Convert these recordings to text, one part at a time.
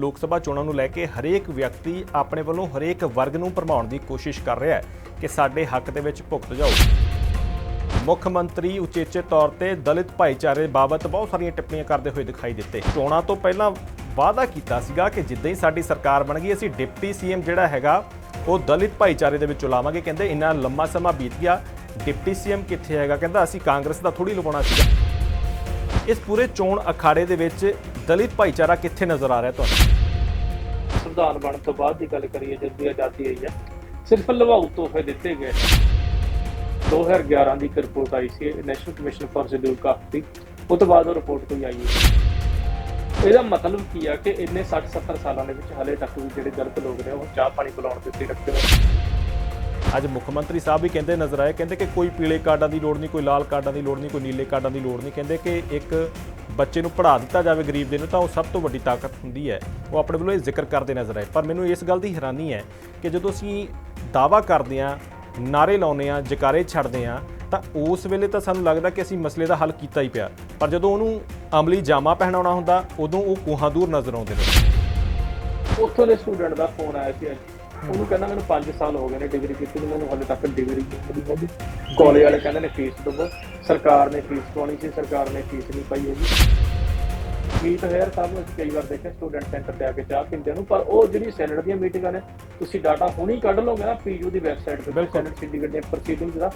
ਲੋਕ ਸਭਾ ਚੋਣਾਂ ਨੂੰ ਲੈ ਕੇ ਹਰੇਕ ਵਿਅਕਤੀ ਆਪਣੇ ਵੱਲੋਂ ਹਰੇਕ ਵਰਗ ਨੂੰ ਭਰਮਾਉਣ ਦੀ ਕੋਸ਼ਿਸ਼ ਕਰ ਰਿਹਾ ਹੈ ਕਿ ਸਾਡੇ ਹੱਕ ਦੇ ਵਿੱਚ ਭੁਗਤ ਜਾਓ। ਮੁੱਖ ਮੰਤਰੀ ਉਚੇਚੇ ਤੌਰ ਤੇ ਦਲਿਤ ਭਾਈਚਾਰੇ ਬਾਬਤ ਬਹੁਤ ਸਾਰੀਆਂ ਟਿੱਪਣੀਆਂ ਕਰਦੇ ਹੋਏ ਦਿਖਾਈ ਦਿੱਤੇ। ਚੋਣਾਂ ਤੋਂ ਪਹਿਲਾਂ ਵਾਅਦਾ ਕੀਤਾ ਸੀਗਾ ਕਿ ਜਿੱਦਾਂ ਹੀ ਸਾਡੀ ਸਰਕਾਰ ਬਣ ਗਈ ਅਸੀਂ ਡਿਪਟੀ ਸੀਐਮ ਜਿਹੜਾ ਹੈਗਾ, ਉਹ ਦਲਿਤ ਭਾਈਚਾਰੇ ਦੇ ਵਿੱਚੋਂ ਲਾਵਾਂਗੇ। ਕਹਿੰਦੇ, ਇੰਨਾ ਲੰਮਾ ਸਮਾਂ ਬੀਤ ਗਿਆ, ਡਿਪਟੀ ਸੀਐਮ ਕਿੱਥੇ ਹੈਗਾ? ਕਹਿੰਦਾ, ਅਸੀਂ ਕਾਂਗਰਸ ਦਾ ਥੋੜੀ ਲਵਾਉਣਾ ਸੀਗਾ। ਇਸ ਪੂਰੇ ਚੋਣ ਅਖਾੜੇ ਦੇ ਵਿੱਚ ਦਲਿਤ ਭਾਈਚਾਰਾ ਕਿੱਥੇ ਨਜ਼ਰ ਆ ਰਿਹਾ ਤੁਹਾਨੂੰ? ਸੰਵਿਧਾਨ ਬਣਨ ਤੋਂ ਬਾਅਦ ਦੀ ਗੱਲ ਕਰੀਏ, ਜਦ ਦੀ ਆਜ਼ਾਦੀ ਆਈ ਹੈ, ਸਿਰਫ ਲਵਾਉ ਤੋਹਫੇ ਦਿੱਤੇ ਗਏ। 2011 ਦੀ ਇੱਕ ਰਿਪੋਰਟ ਆਈ ਸੀ national commission for schedule caste ਦੀ ਉਹ ਤੋਂ ਬਾਅਦ ਉਹ ਰਿਪੋਰਟ ਕੋਈ ਆਈ ਹੈ ਇਹਦਾ ਮਤਲਬ ਕੀ ਆ ਕਿ ਇੰਨੇ 60 70 ਸਾਲਾਂ ਦੇ ਵਿੱਚ ਹਲੇ ਤੱਕ ਵੀ ਜਿਹੜੇ ਗਲਤ ਲੋਕ ਨੇ, ਉਹ ਚਾਹ ਪਾਣੀ ਪਿਲਾਉਣ ਦੇ ਉੱਤੇ ਰੱਖੇ ਹੋਏ ਅੱਜ ਮੁੱਖ ਮੰਤਰੀ ਸਾਹਿਬ ਵੀ ਕਹਿੰਦੇ ਨਜ਼ਰ ਆਏ, ਕਹਿੰਦੇ ਕਿ ਕੋਈ ਪੀਲੇ ਕਾਰਡਾਂ ਦੀ ਲੋੜ ਨਹੀਂ, ਕੋਈ ਲਾਲ ਕਾਰਡਾਂ ਦੀ ਲੋੜ ਨਹੀਂ, ਕੋਈ ਨੀਲੇ ਕਾਰਡਾਂ ਦੀ ਲੋੜ ਨਹੀਂ। ਕਹਿੰਦੇ ਕਿ ਇੱਕ ਬੱਚੇ ਨੂੰ ਪੜ੍ਹਾ ਦਿੱਤਾ ਜਾਵੇ ਗਰੀਬ ਦੇ ਨੂੰ, ਤਾਂ ਉਹ ਸਭ ਤੋਂ ਵੱਡੀ ਤਾਕਤ ਹੁੰਦੀ ਹੈ। ਉਹ ਆਪਣੇ ਵੱਲੋਂ ਇਹ ਜ਼ਿਕਰ ਕਰਦੇ ਨਜ਼ਰ ਆਏ। ਪਰ ਮੈਨੂੰ ਇਸ ਗੱਲ ਦੀ ਹੈਰਾਨੀ ਹੈ ਕਿ ਜਦੋਂ ਅਸੀਂ ਦਾਵਾ ਕਰਦੇ ਹਾਂ ਨਾਰੇ ਲਾਉਂਦੇ ਹਾਂ, ਜਕਾਰੇ ਛੱਡਦੇ ਹਾਂ, ਤਾਂ ਉਸ ਵੇਲੇ ਤਾਂ ਸਾਨੂੰ ਲੱਗਦਾ ਕਿ ਅਸੀਂ ਮਸਲੇ ਦਾ ਹੱਲ ਕੀਤਾ ਹੀ ਪਿਆ। ਪਰ ਜਦੋਂ ਉਹਨੂੰ ਅਮਲੀ ਜਾਮਾ ਪਹਿਨਾਉਣਾ ਹੁੰਦਾ, ਉਦੋਂ ਉਹ ਕੋਹਾਂ ਦੂਰ ਨਜ਼ਰ ਆਉਂਦੇ ਨੇ। ਉੱਥੋਂ ਦੇ ਸਟੂਡੈਂਟ ਦਾ ਫੋਨ ਆਇਆ ਸੀ ਅੱਜ। ਉਹਨੂੰ ਕਹਿੰਦਾ ਮੈਨੂੰ 5 ਸਾਲ ਹੋ ਗਏ ਨੇ ਡਿਗਰੀ ਕੀਤੀ ਨੂੰ ਮੈਨੂੰ ਹਾਲੇ ਤੱਕ ਡਿਗਰੀ ਨਹੀਂ ਮਿਲੀ ਕਾਲਜ ਵਾਲੇ ਕਹਿੰਦੇ ਨੇ ਫੀਸ ਦਵੋ ਸਰਕਾਰ ਨੇ ਫੀਸ ਪਾਉਣੀ ਸੀ ਸਰਕਾਰ ਨੇ ਫੀਸ ਨਹੀਂ ਪਾਈ ਹੈਗੀ। ਮੀਟ ਹੈਰ ਸਾਹਿਬ ਅਸੀਂ ਕਈ ਵਾਰ ਦੇਖਿਆ ਸਟੂਡੈਂਟ ਸੈਂਟਰ ਤੇ ਆ ਕੇ ਚਾਹ ਪੀਂਦੇ ਨੂੰ ਪਰ ਉਹ ਜਿਹੜੀ ਸੈਨੇਟ ਦੀਆਂ ਮੀਟਿੰਗਾਂ ਨੇ ਤੁਸੀਂ ਡਾਟਾ ਹੁਣੀ ਕੱਢ ਲਓਗੇ ਨਾ ਪੀਯੂ ਦੀ ਵੈਬਸਾਈਟ ਤੇ ਬਿਲਕੁਲ। ਸੈਨੇਟ ਸਿੰਡੀਕੇਟ ਦੀਆਂ ਪ੍ਰੋਸੀਡਿੰਗਸ ਦਾ।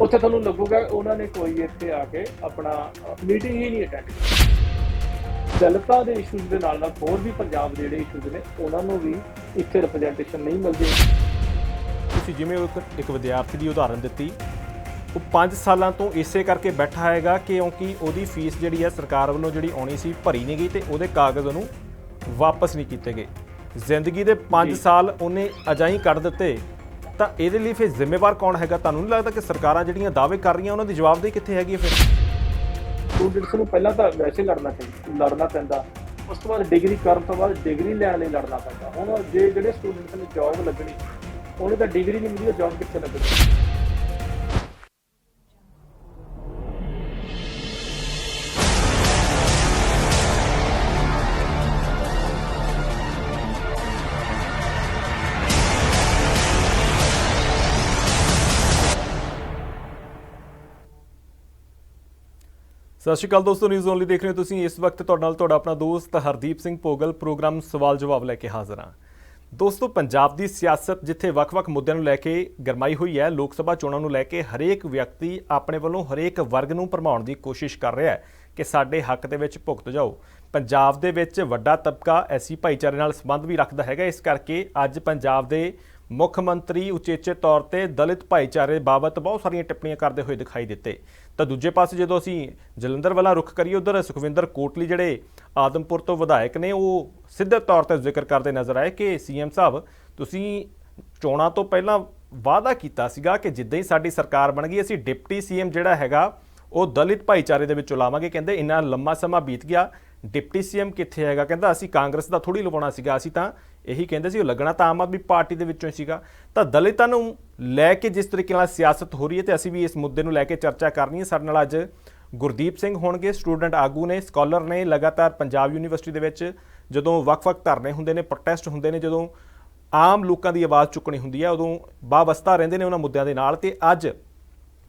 ਉੱਥੇ ਤੁਹਾਨੂੰ ਲੱਗੂਗਾ ਉਹਨਾਂ ਨੇ ਕੋਈ ਇੱਥੇ ਆ ਕੇ ਆਪਣਾ ਮੀਟਿੰਗ ਹੀ ਨਹੀਂ ਅਟੈਂਡ ਕੀਤੀ। ਦਲਿਤਾਂ ਦੇ ਇਸ਼ੂਜ਼ ਦੇ ਨਾਲ ਨਾਲ ਹੋਰ ਵੀ ਪੰਜਾਬ ਦੇ ਜਿਹੜੇ ਇਸ਼ੂਜ਼ ਨੇ ਉਹਨਾਂ ਨੂੰ ਵੀ ਇੱਥੇ ਰਿਪਰੈਜ਼ੈਂਟੇਸ਼ਨ ਨਹੀਂ ਮਿਲਦੀ। ਤੁਸੀਂ ਜਿਵੇਂ ਉਹ ਇੱਕ ਇੱਕ ਵਿਦਿਆਰਥੀ ਦੀ ਉਦਾਹਰਨ ਦਿੱਤੀ ਉਹ 5 ਸਾਲਾਂ ਤੋਂ ਇਸੇ ਕਰਕੇ ਬੈਠਾ ਹੈਗਾ ਕਿਉਂਕਿ ਉਹਦੀ ਫੀਸ ਜਿਹੜੀ ਹੈ ਸਰਕਾਰ ਵੱਲੋਂ ਜਿਹੜੀ ਆਉਣੀ ਸੀ ਭਰੀ ਨਹੀਂ ਗਈ ਤੇ ਉਹਦੇ ਕਾਗਜ਼ ਉਹਨੂੰ ਵਾਪਸ ਨਹੀਂ ਕੀਤੇ ਗਏ। ਜ਼ਿੰਦਗੀ ਦੇ 5 ਜੀ। ਸਾਲ ਉਹਨੇ ਅਜਾਈ ਕੱਢ ਦਿੱਤੇ ਤਾਂ ਇਹਦੇ ਲਈ ਫਿਰ ਜ਼ਿੰਮੇਵਾਰ ਕੌਣ ਹੈਗਾ? ਤੁਹਾਨੂੰ ਨਹੀਂ ਲੱਗਦਾ ਕਿ ਸਰਕਾਰਾਂ ਜਿਹੜੀਆਂ ਦਾਅਵੇ ਕਰ ਰਹੀਆਂ ਉਹਨਾਂ ਦੀ ਜਵਾਬਦੇਹੀ ਕਿੱਥੇ ਹੈਗੀ ਹੈ ਫਿਰ? ਸਟੂਡੈਂਟਸ ਨੂੰ ਪਹਿਲਾਂ ਤਾਂ ਵੈਸੇ ਲੜਨਾ ਚਾਹੀਦਾ ਲੜਨਾ ਪੈਂਦਾ। ਉਸ ਤੋਂ ਬਾਅਦ ਡਿਗਰੀ ਕਰਨ ਤੋਂ ਬਾਅਦ ਡਿਗਰੀ ਲੈਣ ਲਈ ਲੜਨਾ ਪੈਂਦਾ। ਹੁਣ ਜੇ ਜਿਹੜੇ ਸਟੂਡੈਂਟਸ ਨੂੰ ਜੌਬ ਲੱਗਣੀ, ਉਹਨੇ ਤਾਂ ਡਿਗਰੀ ਨਹੀਂ ਮਿਲੀ ਉਹ ਜੌਬ ਕਿੱਥੇ ਲੱਗਣੀ? ਸਤਿ ਸ਼੍ਰੀ ਅਕਾਲ ਦੋਸਤੋ ਨਿਊਜ਼ ਓਨਲੀ ਦੇਖ ਰਹੇ ਹੋ ਤੁਸੀਂ। ਇਸ ਵਕਤ ਤੁਹਾਡੇ ਨਾਲ ਤੁਹਾਡਾ ਆਪਣਾ ਦੋਸਤ ਹਰਦੀਪ ਸਿੰਘ ਪੋਗਲ ਪ੍ਰੋਗਰਾਮ ਸਵਾਲ ਜਵਾਬ ਲੈ ਕੇ ਹਾਜ਼ਰ ਹਾਂ। ਦੋਸਤੋ, ਪੰਜਾਬ ਦੀ ਸਿਆਸਤ ਜਿੱਥੇ ਵੱਖ-ਵੱਖ ਮੁੱਦਿਆਂ ਨੂੰ ਲੈ ਕੇ ਗਰਮਾਈ ਹੋਈ ਹੈ, ਲੋਕ ਸਭਾ ਚੋਣਾਂ ਨੂੰ ਲੈ ਕੇ ਹਰੇਕ ਵਿਅਕਤੀ ਆਪਣੇ ਵੱਲੋਂ ਹਰੇਕ ਵਰਗ ਨੂੰ ਭਰਮਾਉਣ ਦੀ ਕੋਸ਼ਿਸ਼ ਕਰ ਰਿਹਾ ਹੈ ਕਿ ਸਾਡੇ ਹੱਕ ਦੇ ਵਿੱਚ ਭੁਗਤ ਜਾਓ। ਪੰਜਾਬ ਦੇ ਵਿੱਚ ਵੱਡਾ ਤਬਕਾ ਐਸੀ ਭਾਈਚਾਰੇ ਨਾਲ ਸੰਬੰਧ ਵੀ ਰੱਖਦਾ ਹੈਗਾ। ਇਸ ਕਰਕੇ ਅੱਜ ਪੰਜਾਬ ਦੇ ਮੁੱਖ ਮੰਤਰੀ ਉਚੇਚੇ ਤੌਰ ਤੇ ਦਲਿਤ ਭਾਈਚਾਰੇ ਬਾਬਤ ਬਹੁਤ ਸਾਰੀਆਂ ਟਿੱਪਣੀਆਂ ਕਰਦੇ ਹੋਏ ਦਿਖਾਈ ਦਿੱਤੇ। ਤਾਂ ਦੂਜੇ ਪਾਸੇ ਜਦੋਂ ਅਸੀਂ ਜਲੰਧਰ ਵਾਲਾ ਰੁਖ ਕਰੀਏ, ਉਧਰ ਸੁਖਵਿੰਦਰ ਕੋਟਲੀ ਜਿਹੜੇ ਆਦਮਪੁਰ ਤੋਂ ਵਿਧਾਇਕ ਨੇ, ਉਹ ਸਿੱਧੇ ਤੌਰ ਤੇ ਜ਼ਿਕਰ ਕਰਦੇ ਨਜ਼ਰ ਆਏ ਕਿ ਸੀਐਮ ਸਾਹਿਬ, ਤੁਸੀਂ ਚੋਣਾਂ ਤੋਂ ਪਹਿਲਾਂ ਵਾਅਦਾ ਕੀਤਾ ਸੀਗਾ ਕਿ ਜਿੱਦਾਂ ਹੀ ਸਾਡੀ ਸਰਕਾਰ ਬਣ ਗਈ, ਅਸੀਂ ਡਿਪਟੀ ਸੀਐਮ ਜਿਹੜਾ ਹੈਗਾ, ਉਹ ਦਲਿਤ ਭਾਈਚਾਰੇ ਦੇ ਵਿੱਚੋਂ ਲਾਵਾਂਗੇ ਕਹਿੰਦੇ ਇੰਨਾ ਲੰਮਾ ਸਮਾਂ ਬੀਤ ਗਿਆ, ਡਿਪਟੀ ਸੀਐਮ ਕਿੱਥੇ ਹੈਗਾ? ਕਹਿੰਦਾ ਅਸੀਂ ਕਾਂਗਰਸ ਦਾ ਥੋੜੀ ਲਵਾਉਣਾ ਸੀਗਾ, ਅਸੀਂ ਤਾਂ ਇਹੀ ਕਹਿੰਦੇ ਸੀ, ਉਹ ਲੱਗਣਾ ਤਾਂ ਆਮ ਆਦਮੀ ਪਾਰਟੀ ਦੇ ਵਿੱਚੋਂ ਹੀ ਸੀਗਾ। ਤਾਂ ਦਲਿਤਾਂ ਨੂੰ ਲੈ ਕੇ ਜਿਸ ਤਰੀਕੇ ਨਾਲ ਸਿਆਸਤ ਹੋ ਰਹੀ ਹੈ ਤੇ ਅਸੀਂ ਵੀ ਇਸ ਮੁੱਦੇ ਨੂੰ ਲੈ ਕੇ ਚਰਚਾ ਕਰਨੀ ਹੈ। ਸਾਡੇ ਨਾਲ ਅੱਜ ਗੁਰਦੀਪ ਸਿੰਘ ਹੋਣਗੇ, ਸਟੂਡੈਂਟ ਆਗੂ ਨੇ, ਸਕਾਲਰ ਨੇ, ਲਗਾਤਾਰ ਪੰਜਾਬ ਯੂਨੀਵਰਸਿਟੀ ਦੇ ਵਿੱਚ ਜਦੋਂ ਵੱਖ-ਵੱਖ ਧਰਨੇ ਹੁੰਦੇ ਨੇ, ਪ੍ਰੋਟੈਸਟ ਹੁੰਦੇ ਨੇ, ਜਦੋਂ ਆਮ ਲੋਕਾਂ ਦੀ ਆਵਾਜ਼ ਚੁੱਕਣੀ ਹੁੰਦੀ ਹੈ, ਉਦੋਂ ਬਾਵਸਤਾ ਰਹਿੰਦੇ ਨੇ ਉਹਨਾਂ ਮੁੱਦਿਆਂ ਦੇ ਨਾਲ। ਤੇ ਅੱਜ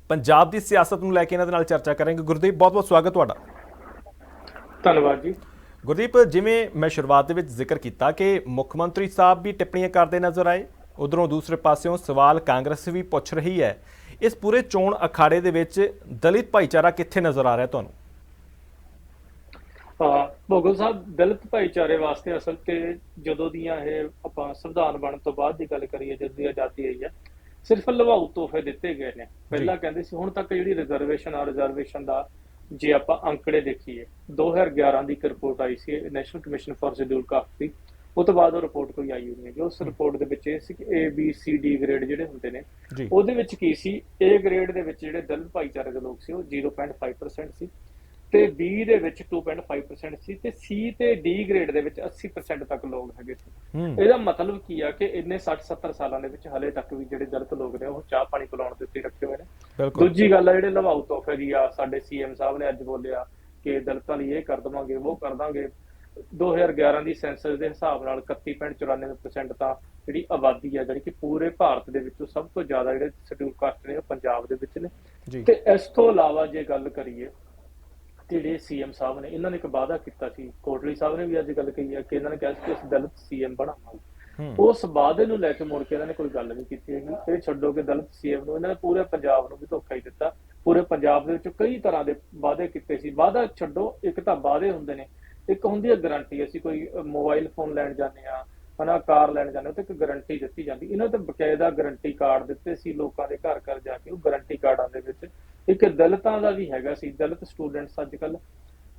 ਪੰਜਾਬ ਦੀ ਸਿਆਸਤ ਨੂੰ ਲੈ ਕੇ ਇਹਨਾਂ ਦੇ ਨਾਲ ਚਰਚਾ ਕਰਾਂਗੇ। ਗੁਰਦੀਪ, ਬਹੁਤ-ਬਹੁਤ ਸਵਾਗਤ ਤੁਹਾਡਾ। ਧੰਨਵਾਦ ਜੀ। ਗੁਰਦੀਪ ਜਿਵੇਂ ਮੈਂ ਸ਼ੁਰੂਆਤ ਦੇ ਵਿੱਚ ਜ਼ਿਕਰ ਕੀਤਾ ਕਿ ਮੁੱਖ ਮੰਤਰੀ ਸਾਹਿਬ ਵੀ ਟਿੱਪਣੀਆਂ ਕਰਦੇ ਨਜ਼ਰ ਆਏ ਉਧਰੋਂ ਦੂਸਰੇ ਪਾਸਿਓਂ ਸਵਾਲ ਕਾਂਗਰਸ ਵੀ ਪੁੱਛ ਰਹੀ ਹੈ। ਇਸ ਪੂਰੇ ਚੋਣ ਅਖਾੜੇ ਦੇ ਵਿੱਚ ਦਲਿਤ ਭਾਈਚਾਰਾ ਕਿੱਥੇ ਨਜ਼ਰ ਆ ਰਿਹਾ ਤੁਹਾਨੂੰ? ਭੋਗਲ ਸਾਹਿਬ ਦਲਿਤ ਭਾਈਚਾਰੇ ਵਾਸਤੇ ਅਸਲ ਤੇ ਜਦੋਂ ਦੀਆਂ ਇਹ ਆਪਾਂ ਸੰਵਿਧਾਨ ਬਣਨ ਤੋਂ ਬਾਅਦ ਦੀ ਗੱਲ ਕਰੀਏ ਜਦ ਦੀ ਆਜ਼ਾਦੀ ਆਈ ਹੈ ਸਿਰਫ ਲਵਾਉ ਤੋਹਫੇ ਦਿੱਤੇ ਗਏ ਨੇ। ਪਹਿਲਾਂ ਕਹਿੰਦੇ ਸੀ ਹੁਣ ਤੱਕ ਜਿਹੜੀ ਰਿਜ਼ਰਵੇਸ਼ਨ ਆ ਰਿਜ਼ਰਵੇਸ਼ਨ ਦਾ ਜੇ ਆਪਾਂ ਅੰਕੜੇ ਦੇਖੀਏ 2011 ਦੀ ਇੱਕ ਰਿਪੋਰਟ ਆਈ ਸੀ national commission for schedule caste ਦੀ ਉਹ ਤੋਂ ਬਾਅਦ ਉਹ ਰਿਪੋਰਟ ਕੋਈ ਆਈ ਹੋਈ ਨਹੀਂ ਉਸ ਰਿਪੋਰਟ ਦੇ ਵਿੱਚ ਇਹ ਸੀ ਕਿ A B C D grade ਜਿਹੜੇ ਹੁੰਦੇ ਨੇ ਉਹਦੇ ਵਿੱਚ ਕੀ ਸੀ? A ਗ੍ਰੇਡ ਦੇ ਵਿੱਚ ਜਿਹੜੇ ਦਲਿਤ ਭਾਈਚਾਰੇ ਦੇ ਲੋਕ ਸੀ ਉਹ 0.5% ਸੀ। ਤੇ B ਦੇ ਵਿੱਚ 2.5% ਸੀ ਤੇ C ਤੇ D ਗ੍ਰੇਡ ਦੇ ਵਿੱਚ 80% ਤੱਕ ਲੋਕ ਹੈਗੇ ਸੀ। ਇਹਦਾ ਮਤਲਬ ਕੀ ਆ ਕਿ ਇੰਨੇ 60 70 ਸਾਲਾਂ ਦੇ ਵਿੱਚ ਹਲੇ ਤੱਕ ਵੀ ਜਿਹੜੇ ਦਲਿਤ ਲੋਕ ਨੇ ਉਹ ਚਾਹ ਪਾਣੀ ਪਿਲਾਉਣ ਦੇ ਉੱਤੇ ਰੱਖੇ ਹੋਏ ਨੇ। ਦੂਜੀ ਗੱਲ ਆ ਜਿਹੜੇ ਲਵਾਉ ਤੋਹਫੇ ਦੀ ਆ ਸਾਡੇ ਸੀਐਮ ਸਾਹਿਬ ਨੇ ਅੱਜ ਬੋਲਿਆ ਕਿ ਦਲਿਤਾਂ ਲਈ ਇਹ ਕਰ ਦਵਾਂਗੇ ਉਹ ਕਰ ਦਾਂਗੇ। 2011 ਦੀ ਸੈਂਸਸ ਦੇ ਹਿਸਾਬ ਨਾਲ 31.94% ਤਾਂ ਜਿਹੜੀ ਆਬਾਦੀ ਹੈ ਜਿਹੜੀ ਕਿ ਪੂਰੇ ਭਾਰਤ ਦੇ ਵਿੱਚੋਂ ਸਭ ਤੋਂ ਜ਼ਿਆਦਾ ਜਿਹੜੇ ਸ਼ਡਿਊਲ ਕਾਸਟ ਨੇ ਉਹ ਪੰਜਾਬ ਦੇ ਵਿੱਚ ਨੇ। ਤੇ ਇਸ ਤੋਂ ਇਲਾਵਾ ਜੇ ਗੱਲ ਕਰੀਏ ਜਿਹੜੇ ਸੀਐਮ ਸਾਹਿਬ ਨੇ ਇਹਨਾਂ ਨੇ ਇੱਕ ਵਾਅਦਾ ਕੀਤਾ ਸੀ ਕੋਟਲੀ ਸਾਹਿਬ ਨੇ ਵੀ ਅੱਜ ਗੱਲ ਕਹੀ ਹੈ ਕਿ ਇਹਨਾਂ ਨੇ ਕਿਹਾ ਸੀ ਕਿ ਅਸੀਂ ਦਲਿਤ ਸੀਐਮ ਬਣਾਵਾਂਗੇ। ਉਸ ਵਾਅਦੇ ਨੂੰ ਲੈ ਕੇ ਮੁੜ ਕੇ ਇਹਨਾਂ ਨੇ ਕੋਈ ਗੱਲ ਨਹੀਂ ਕੀਤੀ ਹੈਗੀ। ਇਹ ਛੱਡੋ ਕਿ ਦਲਿਤ ਸੀਐਮ ਨੂੰ ਇਹਨਾਂ ਨੇ ਪੂਰੇ ਪੰਜਾਬ ਨੂੰ ਵੀ ਧੋਖਾ ਹੀ ਦਿੱਤਾ। ਪੂਰੇ ਪੰਜਾਬ ਦੇ ਵਿੱਚ ਕਈ ਤਰ੍ਹਾਂ ਦੇ ਵਾਅਦੇ ਕੀਤੇ ਸੀ। ਵਾਅਦਾ ਛੱਡੋ ਇੱਕ ਤਾਂ ਵਾਅਦੇ ਹੁੰਦੇ ਨੇ ਇੱਕ ਹੁੰਦੀ ਹੈ ਗਾਰੰਟੀ। ਅਸੀਂ ਕੋਈ ਮੋਬਾਈਲ ਫੋਨ ਲੈਣ ਜਾਂਦੇ ਆ ਹਨਾ ਕਾਰ ਲੈਣ ਜਾਂਦੇ ਤੇ ਇੱਕ ਗਾਰੰਟੀ ਦਿੱਤੀ ਜਾਂਦੀ। ਇਹਨਾਂ ਤੇ ਬਕਾਇਦਾ ਗਾਰੰਟੀ ਕਾਰਡ ਦਿੱਤੇ ਸੀ ਲੋਕਾਂ ਦੇ ਘਰ ਘਰ ਜਾ ਕੇ ਉਹ ਗਾਰੰਟੀ ਕਾਰਡਾਂ ਦੇ ਵਿੱਚ। ਇੱਕ ਦਲਿਤਾਂ ਦਾ ਵੀ ਹੈਗਾ ਸੀ ਦਲਿਤ ਸਟੂਡੈਂਟਸ ਅੱਜ ਕੱਲ